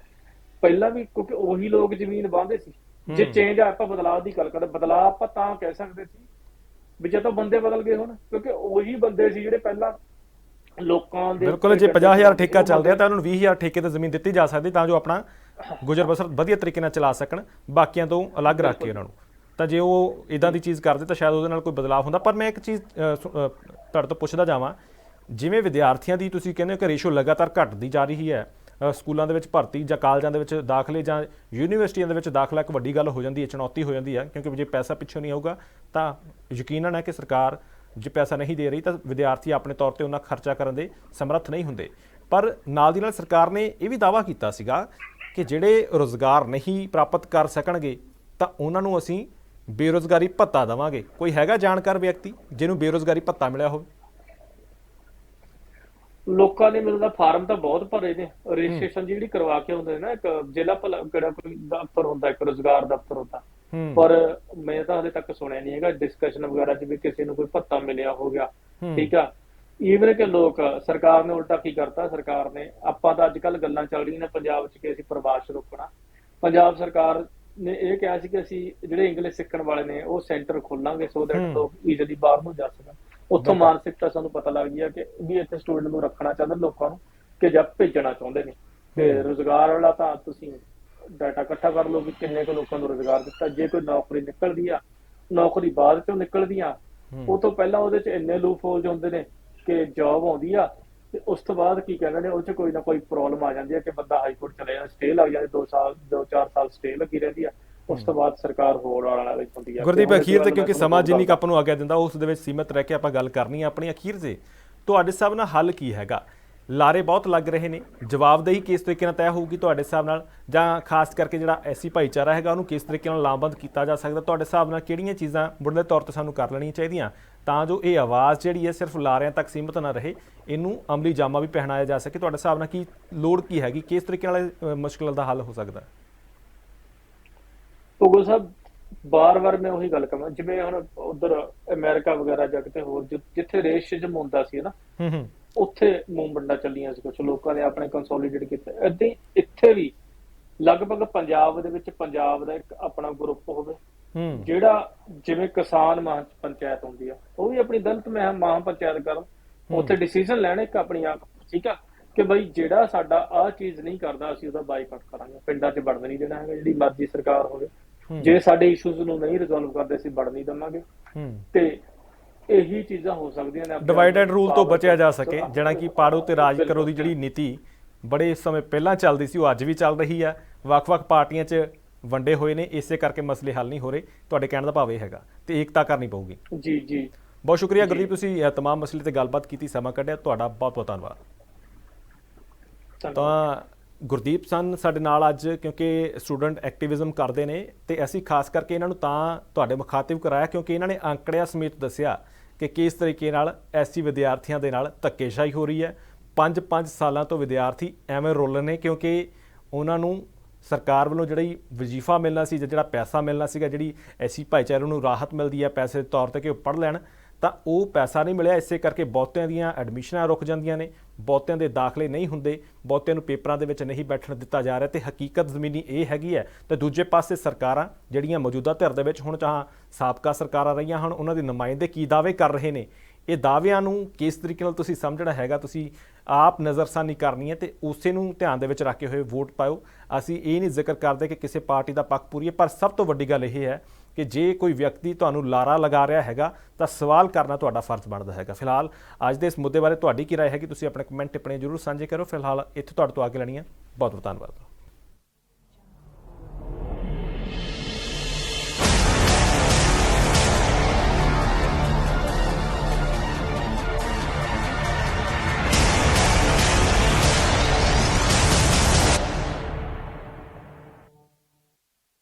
ਪਹਿਲਾਂ ਵੀ ਕਿਉਂਕਿ ਉਹੀ ਲੋਕ ਜ਼ਮੀਨ ਵਾਹੁੰਦੇ ਸੀ। ਜੇ। ਚੇਂਜ ਆਪਾਂ ਬਦਲਾਅ ਦੀ ਗੱਲ ਕਰਦੇ। ਬਦਲਾਅ ਆਪਾਂ ਤਾਂ ਕਹਿ ਸਕਦੇ ਸੀ ਵੀ ਜਦੋਂ ਬੰਦੇ ਬਦਲ ਗਏ ਹੁਣ ਕਿਉਂਕਿ ਉਹੀ ਬੰਦੇ ਸੀ ਜਿਹੜੇ ਪਹਿਲਾਂ ਲੋਕਾਂ ਦੇ ਬਿਲਕੁਲ ਜੇ 50000 ਠੇਕਾ ਚੱਲ ਰਿਹਾ ਤਾਂ ਉਹਨਾਂ ਨੂੰ 20000 ਠੇਕੇ ਤੇ ਜ਼ਮੀਨ ਦਿੱਤੀ ਜਾ ਸਕਦੀ ਤਾਂ ਜੋ ਆਪਣਾ ਗੁਜ਼ਰ ਬਸਰ ਵਧੀਆ ਤਰੀਕੇ ਨਾਲ ਚਲਾ ਸਕਣ। ਬਾਕੀਆਂ ਤੋਂ ਅਲੱਗ ਰੱਖ ਕੇ ਉਹਨਾਂ ਨੂੰ। ਤਾਂ ਜੇ ਉਹ ਇਦਾਂ ਦੀ ਚੀਜ਼ ਕਰਦੇ ਤਾਂ ਸ਼ਾਇਦ ਉਹਦੇ ਨਾਲ ਕੋਈ ਬਦਲਾਅ ਹੁੰਦਾ। ਪਰ ਮੈਂ ਇੱਕ ਚੀਜ਼ ਤੁਹਾਡੇ ਤੋਂ ਪੁੱਛਦਾ ਜਾਵਾਂ। ਜਿਵੇਂ ਵਿਦਿਆਰਥੀਆਂ ਦੀ ਤੁਸੀਂ ਕਹਿੰਦੇ ਹੋ ਕਿ ਰੇਸ਼ੋ ਲਗਾਤਾਰ ਘਟਦੀ ਜਾ ਰਹੀ ਹੈ ਸਕੂਲਾਂ ਦੇ ਵਿੱਚ ਭਰਤੀ ਜਾਂ ਕਾਲਜਾਂ ਦੇ ਵਿੱਚ ਦਾਖਲੇ ਜਾਂ ਯੂਨੀਵਰਸਿਟੀਆਂ ਦੇ ਵਿੱਚ ਦਾਖਲਾ ਇੱਕ ਵੱਡੀ ਗੱਲ ਹੋ ਜਾਂਦੀ ਹੈ, ਚੁਣੌਤੀ ਹੋ ਜਾਂਦੀ ਹੈ, ਕਿਉਂਕਿ ਜੇ ਪੈਸਾ ਪਿੱਛੋਂ ਨਹੀਂ ਆਊਗਾ, ਤਾਂ ਯਕੀਨਨ ਹੈ ਕਿ ਸਰਕਾਰ ਜੇ ਪੈਸਾ ਨਹੀਂ ਦੇ ਰਹੀ ਤਾਂ ਵਿਦਿਆਰਥੀ ਆਪਣੇ ਤੌਰ ਤੇ ਉਹਨਾਂ ਖਰਚਾ ਕਰਨ ਦੇ ਸਮਰੱਥ ਨਹੀਂ ਹੁੰਦੇ। ਪਰ ਨਾਲ ਦੀ ਨਾਲ ਸਰਕਾਰ ਨੇ ਇਹ ਵੀ ਦਾਵਾ ਕੀਤਾ ਸੀਗਾ ਕਿ ਜਿਹੜੇ ਰੋਜ਼ਗਾਰ ਨਹੀਂ ਪ੍ਰਾਪਤ ਕਰ ਸਕਣਗੇ, ਤਾਂ ਉਹਨਾਂ ਨੂੰ ਅਸੀਂ ਬੇਰੋਜ਼ਗਾਰੀ ਭੱਤਾ ਦੇਵਾਂਗੇ। ਕੋਈ ਹੈਗਾ ਜਾਣਕਾਰ ਵਿਅਕਤੀ ਜਿਹਨੂੰ ਬੇਰੋਜ਼ਗਾਰੀ ਭੱਤਾ ਮਿਲਿਆ ਹੋਵੇ? ਲੋਕਾਂ ਨੇ ਮੈਨੂੰ ਦਾ ਫਾਰਮ ਤਾਂ ਬਹੁਤ ਭਰੇ ਨੇ। ਰਜਿਸਟ੍ਰੇਸ਼ਨ ਜਿਹੜੀ ਕਰਵਾ ਕੇ ਆਉਂਦੇ ਨੇ ਨਾ ਇੱਕ ਜ਼ਿਲ੍ਹਾ ਭਲਾ ਕਿਹੜਾ ਕੋਈ ਦਫ਼ਤਰ ਹੁੰਦਾ ਇੱਕ ਰੋਜ਼ਗਾਰ ਦਫ਼ਤਰ ਹੁੰਦਾ। ਪਰ ਮੈਂ ਤਾਂ ਹਲੇ ਤੱਕ ਸੁਣਿਆ ਨਹੀਂ ਹੈਗਾ ਡਿਸਕਸ਼ਨ ਵਗੈਰਾ 'ਚ ਵੀ ਕਿਸੇ ਨੂੰ ਕੋਈ ਭੱਤਾ ਮਿਲਿਆ ਹੋ ਗਿਆ। ਠੀਕ ਆ? ਈਵਨ ਕਿ ਲੋਕ ਸਰਕਾਰ ਨੇ ਉਲਟਾ ਕੀ ਕਰਤਾ? ਸਰਕਾਰ ਨੇ ਆਪਾਂ ਤਾਂ ਅੱਜ ਕੱਲ ਗੱਲਾਂ ਚੱਲ ਰਹੀਆਂ ਨੇ ਪੰਜਾਬ 'ਚ ਕਿ ਅਸੀਂ ਪ੍ਰਵਾਸ ਰੋਕਣਾ। ਪੰਜਾਬ ਸਰਕਾਰ ਨੇ ਇਹ ਕਿਹਾ ਸੀ ਕਿ ਅਸੀਂ ਜਿਹੜੇ ਇੰਗਲਿਸ਼ ਸਿੱਖਣ ਵਾਲੇ ਨੇ ਉਹ ਸੈਂਟਰ ਖੋਲਾਂਗੇ ਸੋ। ਦੈਟ ਲੋਕ ਈਜ਼ੀਲੀ ਬਾਹਰ ਨੂੰ ਜਾ ਸਕਣ। ਉੱਥੋਂ ਮਾਨਸਿਕਤਾ ਸਾਨੂੰ ਪਤਾ ਲੱਗ ਗਿਆ ਕਿ ਵੀ ਇੱਥੇ ਸਟੂਡੈਂਟ ਨੂੰ ਰੱਖਣਾ ਚਾਹੁੰਦੇ ਲੋਕਾਂ ਨੂੰ ਕਿ ਜਾਂ ਭੇਜਣਾ ਚਾਹੁੰਦੇ ਨੇ ਤੇ ਹੂੰ। ਰੋਜ਼ਗਾਰ ਵਾਲਾ ਤਾਂ ਤੁਸੀਂ ਡਾਟਾ ਇਕੱਠਾ ਕਰ ਲਓ ਵੀ ਕਿੰਨੇ ਕੁ ਲੋਕਾਂ ਨੂੰ ਰੋਜ਼ਗਾਰ ਦਿੱਤਾ ਜੇ ਕੋਈ ਨੌਕਰੀ ਨਿਕਲਦੀ ਆ ਨੌਕਰੀ ਬਾਅਦ ਚੋਂ ਨਿਕਲਦੀ ਆ ਹੂੰ। ਉਹ ਤੋਂ ਪਹਿਲਾਂ ਉਹਦੇ ਚ ਇੰਨੇ ਲੂਪ ਹੋਲਸ ਹੁੰਦੇ ਨੇ ਕਿ ਜੌਬ ਆਉਂਦੀ ਆ ਤੇ ਉਸ ਤੋਂ ਬਾਅਦ ਕੀ ਕਹਿੰਦੇ ਨੇ ਉਹ ਚ ਕੋਈ ਨਾ ਕੋਈ ਪ੍ਰੋਬਲਮ ਆ ਜਾਂਦੀ ਆ ਕਿ ਬੰਦਾ ਹਾਈ ਕੋਰਟ ਚਲੇ ਜਾਂਦਾ ਸਟੇ ਲੱਗ ਜਾਂਦੀ 2 ਸਾਲ 2-4 ਸਾਲ ਸਟੇ ਲੱਗੀ ਰਹਿੰਦੀ ਆ ਉਸ ਤੋਂ ਬਾਅਦ ਸਰਕਾਰ ਹੋਰ ਵਾਲਾ ਵਿੱਚ ਹੁੰਦੀ ਆ। ਗੁਰਦੀਪ ਅਖੀਰ ਤੇ ਕਿਉਂਕਿ ਸਮਾਂ ਜਿੰਨੀ ਕੁ ਆਪਾਂ ਨੂੰ ਆਗਿਆ ਦਿੰਦਾ ਉਸ ਦੇ ਵਿੱਚ ਸੀਮਤ ਰਹਿ ਕੇ ਆਪਾਂ ਗੱਲ ਕਰਨੀ ਹੈ ਆਪਣੀ। ਅਖੀਰ ਤੇ ਤੁਹਾਡੇ ਹਿਸਾਬ ਨਾਲ ਹੱਲ ਕੀ ਹੈਗਾ? ਲਾਰੇ ਬਹੁਤ ਲੱਗ ਰਹੇ ਨੇ ਜਵਾਬਦੇਹੀ ਕਿਸ ਤਰੀਕੇ ਨਾਲ ਤੈਅ ਹੋਊਗੀ ਤੁਹਾਡੇ ਹਿਸਾਬ ਨਾਲ? ਜਾਂ ਖਾਸ ਕਰਕੇ ਜਿਹੜਾ ਐਸੀ ਭਾਈਚਾਰਾ ਹੈਗਾ ਉਹਨੂੰ ਕਿਸ ਤਰੀਕੇ ਨਾਲ ਲਾਮਬੰਦ ਕੀਤਾ ਜਾ ਸਕਦਾ? ਤੁਹਾਡੇ ਹਿਸਾਬ ਨਾਲ ਕਿਹੜੀਆਂ ਚੀਜ਼ਾਂ ਮੁੱਢਲੇ ਤੌਰ ਤੇ ਸਾਨੂੰ ਕਰ ਲੈਣੀਆਂ ਚਾਹੀਦੀਆਂ? ਤਾਂ ਜੋ ਇਹ ਆਵਾਜ਼ ਜਿਹੜੀ ਹੈ ਸਿਰਫ ਲਾਰਿਆਂ ਤੱਕ ਸੀਮਤ ਨਾ ਰਹੇ ਇਹਨੂੰ ਅਮਲੀ ਜਾਮਾ ਵੀ ਪਹਿਨਾਇਆ ਜਾ ਸਕੇ। ਤੁਹਾਡੇ ਹਿਸਾਬ ਨਾਲ ਕੀ ਲੋੜ ਕੀ ਹੈਗੀ? ਕਿਸ ਤਰੀਕੇ ਨਾਲ ਮੁਸ਼ਕਲ ਦਾ ਹੱਲ ਹੋ ਸਕਦਾ? ਭੁੱਗਲ ਸਾਹਿਬ ਬਾਰ-ਬਾਰ ਮੈਂ ਉਹੀ ਗੱਲ ਕਰਾਂ ਜਿਵੇਂ ਹੁਣ ਉਧਰ ਅਮਰੀਕਾ ਵਗੈਰਾ ਜਾਂ ਕਿਤੇ ਹੋਰ ਜਿੱਥੇ ਰੇਸ਼ਿਜ਼ਮ ਹੁੰਦਾ ਸੀ ਨਾ ਹੂੰ ਹੂੰ। ਉੱਥੇ ਮੂਵਮੈਂਟਾਂ ਚੱਲੀਆਂ ਸੀ ਕੁਝ ਲੋਕਾਂ ਨੇ ਆਪਣੇ ਕੰਸੋਲੀਡੇਟ ਕੀਤੇ। ਹੀ ਇੱਥੇ ਵੀ ਲਗਭਗ ਪੰਜਾਬ ਦੇ ਵਿੱਚ ਪੰਜਾਬ ਦਾ ਇੱਕ ਆਪਣਾ ਗਰੁੱਪ ਹੋਵੇ ਹੂੰ। ਜਿਹੜਾ ਜਿਵੇਂ ਕਿਸਾਨ ਮਹਾਂ ਪੰਚਾਇਤ ਹੁੰਦੀ ਆ ਉਹ ਵੀ ਆਪਣੀ ਦਲਿਤ ਮਹਾਂ ਮਹਾਂ ਪੰਚਾਇਤ ਕਰਨ ਉੱਥੇ ਡਿਸੀਜਨ ਲੈਣ ਇੱਕ ਆਪਣੀ ਆਪ ਠੀਕ ਆ? ਕਿ ਬਈ ਜਿਹੜਾ ਸਾਡਾ ਆਹ ਚੀਜ਼ ਨਹੀਂ ਕਰਦਾ ਅਸੀਂ ਉਹਦਾ ਬਾਈਕਾਟ ਕਰਾਂਗੇ। ਪਿੰਡਾਂ 'ਚ ਵੜਨ ਨਹੀਂ ਦੇਣਾ ਹੈਗਾ ਜਿਹੜੀ ਮਰਜ਼ੀ ਸਰਕਾਰ ਹੋਵੇ। ਜੇ ਸਾਡੇ ਇਸ਼ੂਜ਼ ਨੂੰ ਨਹੀਂ ਰਿਜ਼ੋਲਵ ਕਰਦੇ ਅਸੀਂ ਵੜ ਨਹੀਂ ਦਵਾਂਗੇ। ਤੇ ਇਹੀ ਚੀਜ਼ਾਂ ਹੋ ਸਕਦੀਆਂ ਨੇ ਡਿਵਾਈਡ ਐਂਡ ਰੂਲ ਤੋਂ ਬਚਿਆ ਜਾ। ਸਕੇ ਜਿਹੜਾ ਕਿ ਪਾੜੋ ਤੇ ਰਾਜ ਕਰੋ ਦੀ ਜਿਹੜੀ ਨੀਤੀ ਬੜੇ ਸਮੇਂ ਪਹਿਲਾਂ ਚੱਲਦੀ ਸੀ ਉਹ ਅੱਜ ਵੀ ਚੱਲ ਰਹੀ ਆ। ਵੱਖ-ਵੱਖ ਪਾਰਟੀਆਂ 'ਚ ਵੰਡੇ ਹੋਏ ਨੇ ਇਸੇ ਕਰਕੇ ਮਸਲੇ ਹੱਲ ਨਹੀਂ ਹੋ ਰਹੇ। ਤੁਹਾਡੇ ਕਹਿਣ ਦਾ ਭਾਵ ਇਹ ਹੈਗਾ ਤੇ ਏਕਤਾ ਕਰਨੀ ਪਊਗੀ। ਜੀ ਜੀ। ਬਹੁਤ ਸ਼ੁਕਰੀਆ ਗੁਰਦੀਪ ਤੁਸੀਂ ਇਹ ਤਮਾਮ ਮਸਲੇ ਤੇ ਗੱਲਬਾਤ ਕੀਤੀ ਸਮਾਂ ਕੱਢਿਆ। ਤੁਹਾਡਾ ਬਹੁਤ-ਬਹੁਤ ਧੰਨਵਾਦ ਧੰਨਵਾਦ। ਤਾਂ ਗੁਰਦੀਪ ਸਨ ਸਾਡੇ ਨਾਲ ਅੱਜ, ਕਿਉਂਕਿ ਸਟੂਡੈਂਟ ਐਕਟਿਵਿਜ਼ਮ ਕਰਦੇ ਨੇ, ਤੇ ਅਸੀਂ ਖਾਸ ਕਰਕੇ ਇਹਨਾਂ ਨੂੰ ਤਾਂ ਤੁਹਾਡੇ ਮੁਖਾਤਿਬ ਕਰਾਇਆ, ਕਿਉਂਕਿ ਇਹਨਾਂ ਨੇ ਅੰਕੜਿਆਂ ਸਮੇਤ ਦੱਸਿਆ ਕਿ ਕਿਸ ਤਰੀਕੇ ਨਾਲ ਐਸਸੀ ਵਿਦਿਆਰਥੀਆਂ ਦੇ ਨਾਲ ਧੱਕੇਸ਼ਾਹੀ ਹੋ ਰਹੀ ਹੈ। 5-5 ਸਾਲਾਂ ਤੋਂ ਵਿਦਿਆਰਥੀ ਐਵੇਂ ਰੋਲ ਨੇ, ਕਿਉਂਕਿ ਉਹਨਾਂ ਨੂੰ ਸਰਕਾਰ ਵੱਲੋਂ ਜਿਹੜੀ ਵਜ਼ੀਫਾ ਮਿਲਣਾ ਸੀ ਜਾਂ ਜਿਹੜਾ ਪੈਸਾ ਮਿਲਣਾ ਸੀਗਾ, ਜਿਹੜੀ ਐਸੀ ਭਾਈਚਾਰੇ ਨੂੰ ਰਾਹਤ ਮਿਲਦੀ ਹੈ ਪੈਸੇ ਦੇ ਤੌਰ ਤੇ ਕਿ ਉਹ ਪੜ੍ਹ ਲੈਣ, ਤਾਂ ਉਹ ਪੈਸਾ ਨਹੀਂ ਮਿਲਿਆ। ਇਸੇ ਕਰਕੇ ਬਹੁਤਿਆਂ ਦੀਆਂ ਐਡਮਿਸ਼ਨਾਂ ਰੁਕ ਜਾਂਦੀਆਂ ਨੇ। ਬਹੁਤਿਆਂ ਦੇ ਦਾਖਲੇ ਨਹੀਂ ਹੁੰਦੇ, ਬਹੁਤਿਆਂ ਨੂੰ ਪੇਪਰਾਂ ਦੇ ਵਿੱਚ ਨਹੀਂ ਬੈਠਣ ਦਿੱਤਾ ਜਾ ਰਿਹਾ ਤੇ ਹਕੀਕਤ ਜ਼ਮੀਨੀ ਇਹ ਹੈਗੀ ਹੈ, ਤੇ ਦੂਜੇ ਪਾਸੇ ਸਰਕਾਰਾਂ ਜਿਹੜੀਆਂ ਮੌਜੂਦਾ ਧਿਰ ਦੇ ਵਿੱਚ ਹੁਣ ਚਾਹਾਂ ਸਾਬਕਾ ਸਰਕਾਰਾਂ ਰਹੀਆਂ ਹਨ, ਉਹਨਾਂ ਦੇ ਨੁਮਾਇੰਦੇ ਕੀ ਦਾਅਵੇ ਕਰ ਰਹੇ ਨੇ? ਇਹ ਦਾਅਵਿਆਂ ਨੂੰ ਕਿਸ ਤਰੀਕੇ ਨਾਲ ਤੁਸੀਂ ਸਮਝਣਾ ਹੈਗਾ? ਤੁਸੀਂ ਆਪ ਨਜ਼ਰਸਾਨੀ ਕਰਨੀ ਹੈ ਤੇ ਉਸੇ ਨੂੰ ਧਿਆਨ ਦੇ ਵਿੱਚ ਰੱਖ ਕੇ ਹੋਏ ਵੋਟ ਪਾਓ ਅਸੀਂ ਇਹ ਨਹੀਂ ਜ਼ਿਕਰ ਕਰਦੇ ਕਿ ਕਿਸੇ ਪਾਰਟੀ ਦਾ ਪੱਖ ਪੂਰੀਏ ਪਰ ਸਭ ਤੋਂ ਵੱਡੀ ਗੱਲ ਇਹ ਹੈ ਕਿ ਜੇ ਕੋਈ ਵਿਅਕਤੀ ਤੁਹਾਨੂੰ ਲਾਰਾ ਲਗਾ ਰਿਹਾ ਹੈਗਾ ਤਾਂ ਸਵਾਲ ਕਰਨਾ ਤੁਹਾਡਾ ਫਰਜ਼ ਬਣਦਾ ਹੈਗਾ ਫਿਲਹਾਲ ਅੱਜ ਦੇ ਇਸ ਮੁੱਦੇ ਬਾਰੇ ਤੁਹਾਡੀ ਕੀ رائے ਹੈ ਕਿ ਤੁਸੀਂ ਆਪਣੇ ਕਮੈਂਟ ਟਿੱਪਣੀ ਜ਼ਰੂਰ ਸਾਂਝੇ ਕਰੋ ਫਿਲਹਾਲ ਇੱਥੇ ਤੁਹਾਡੇ ਤੋਂ ਅੱਗੇ ਲੈਣੀ ਹੈ ਬਹੁਤ ਬਹੁਤ ਧੰਨਵਾਦ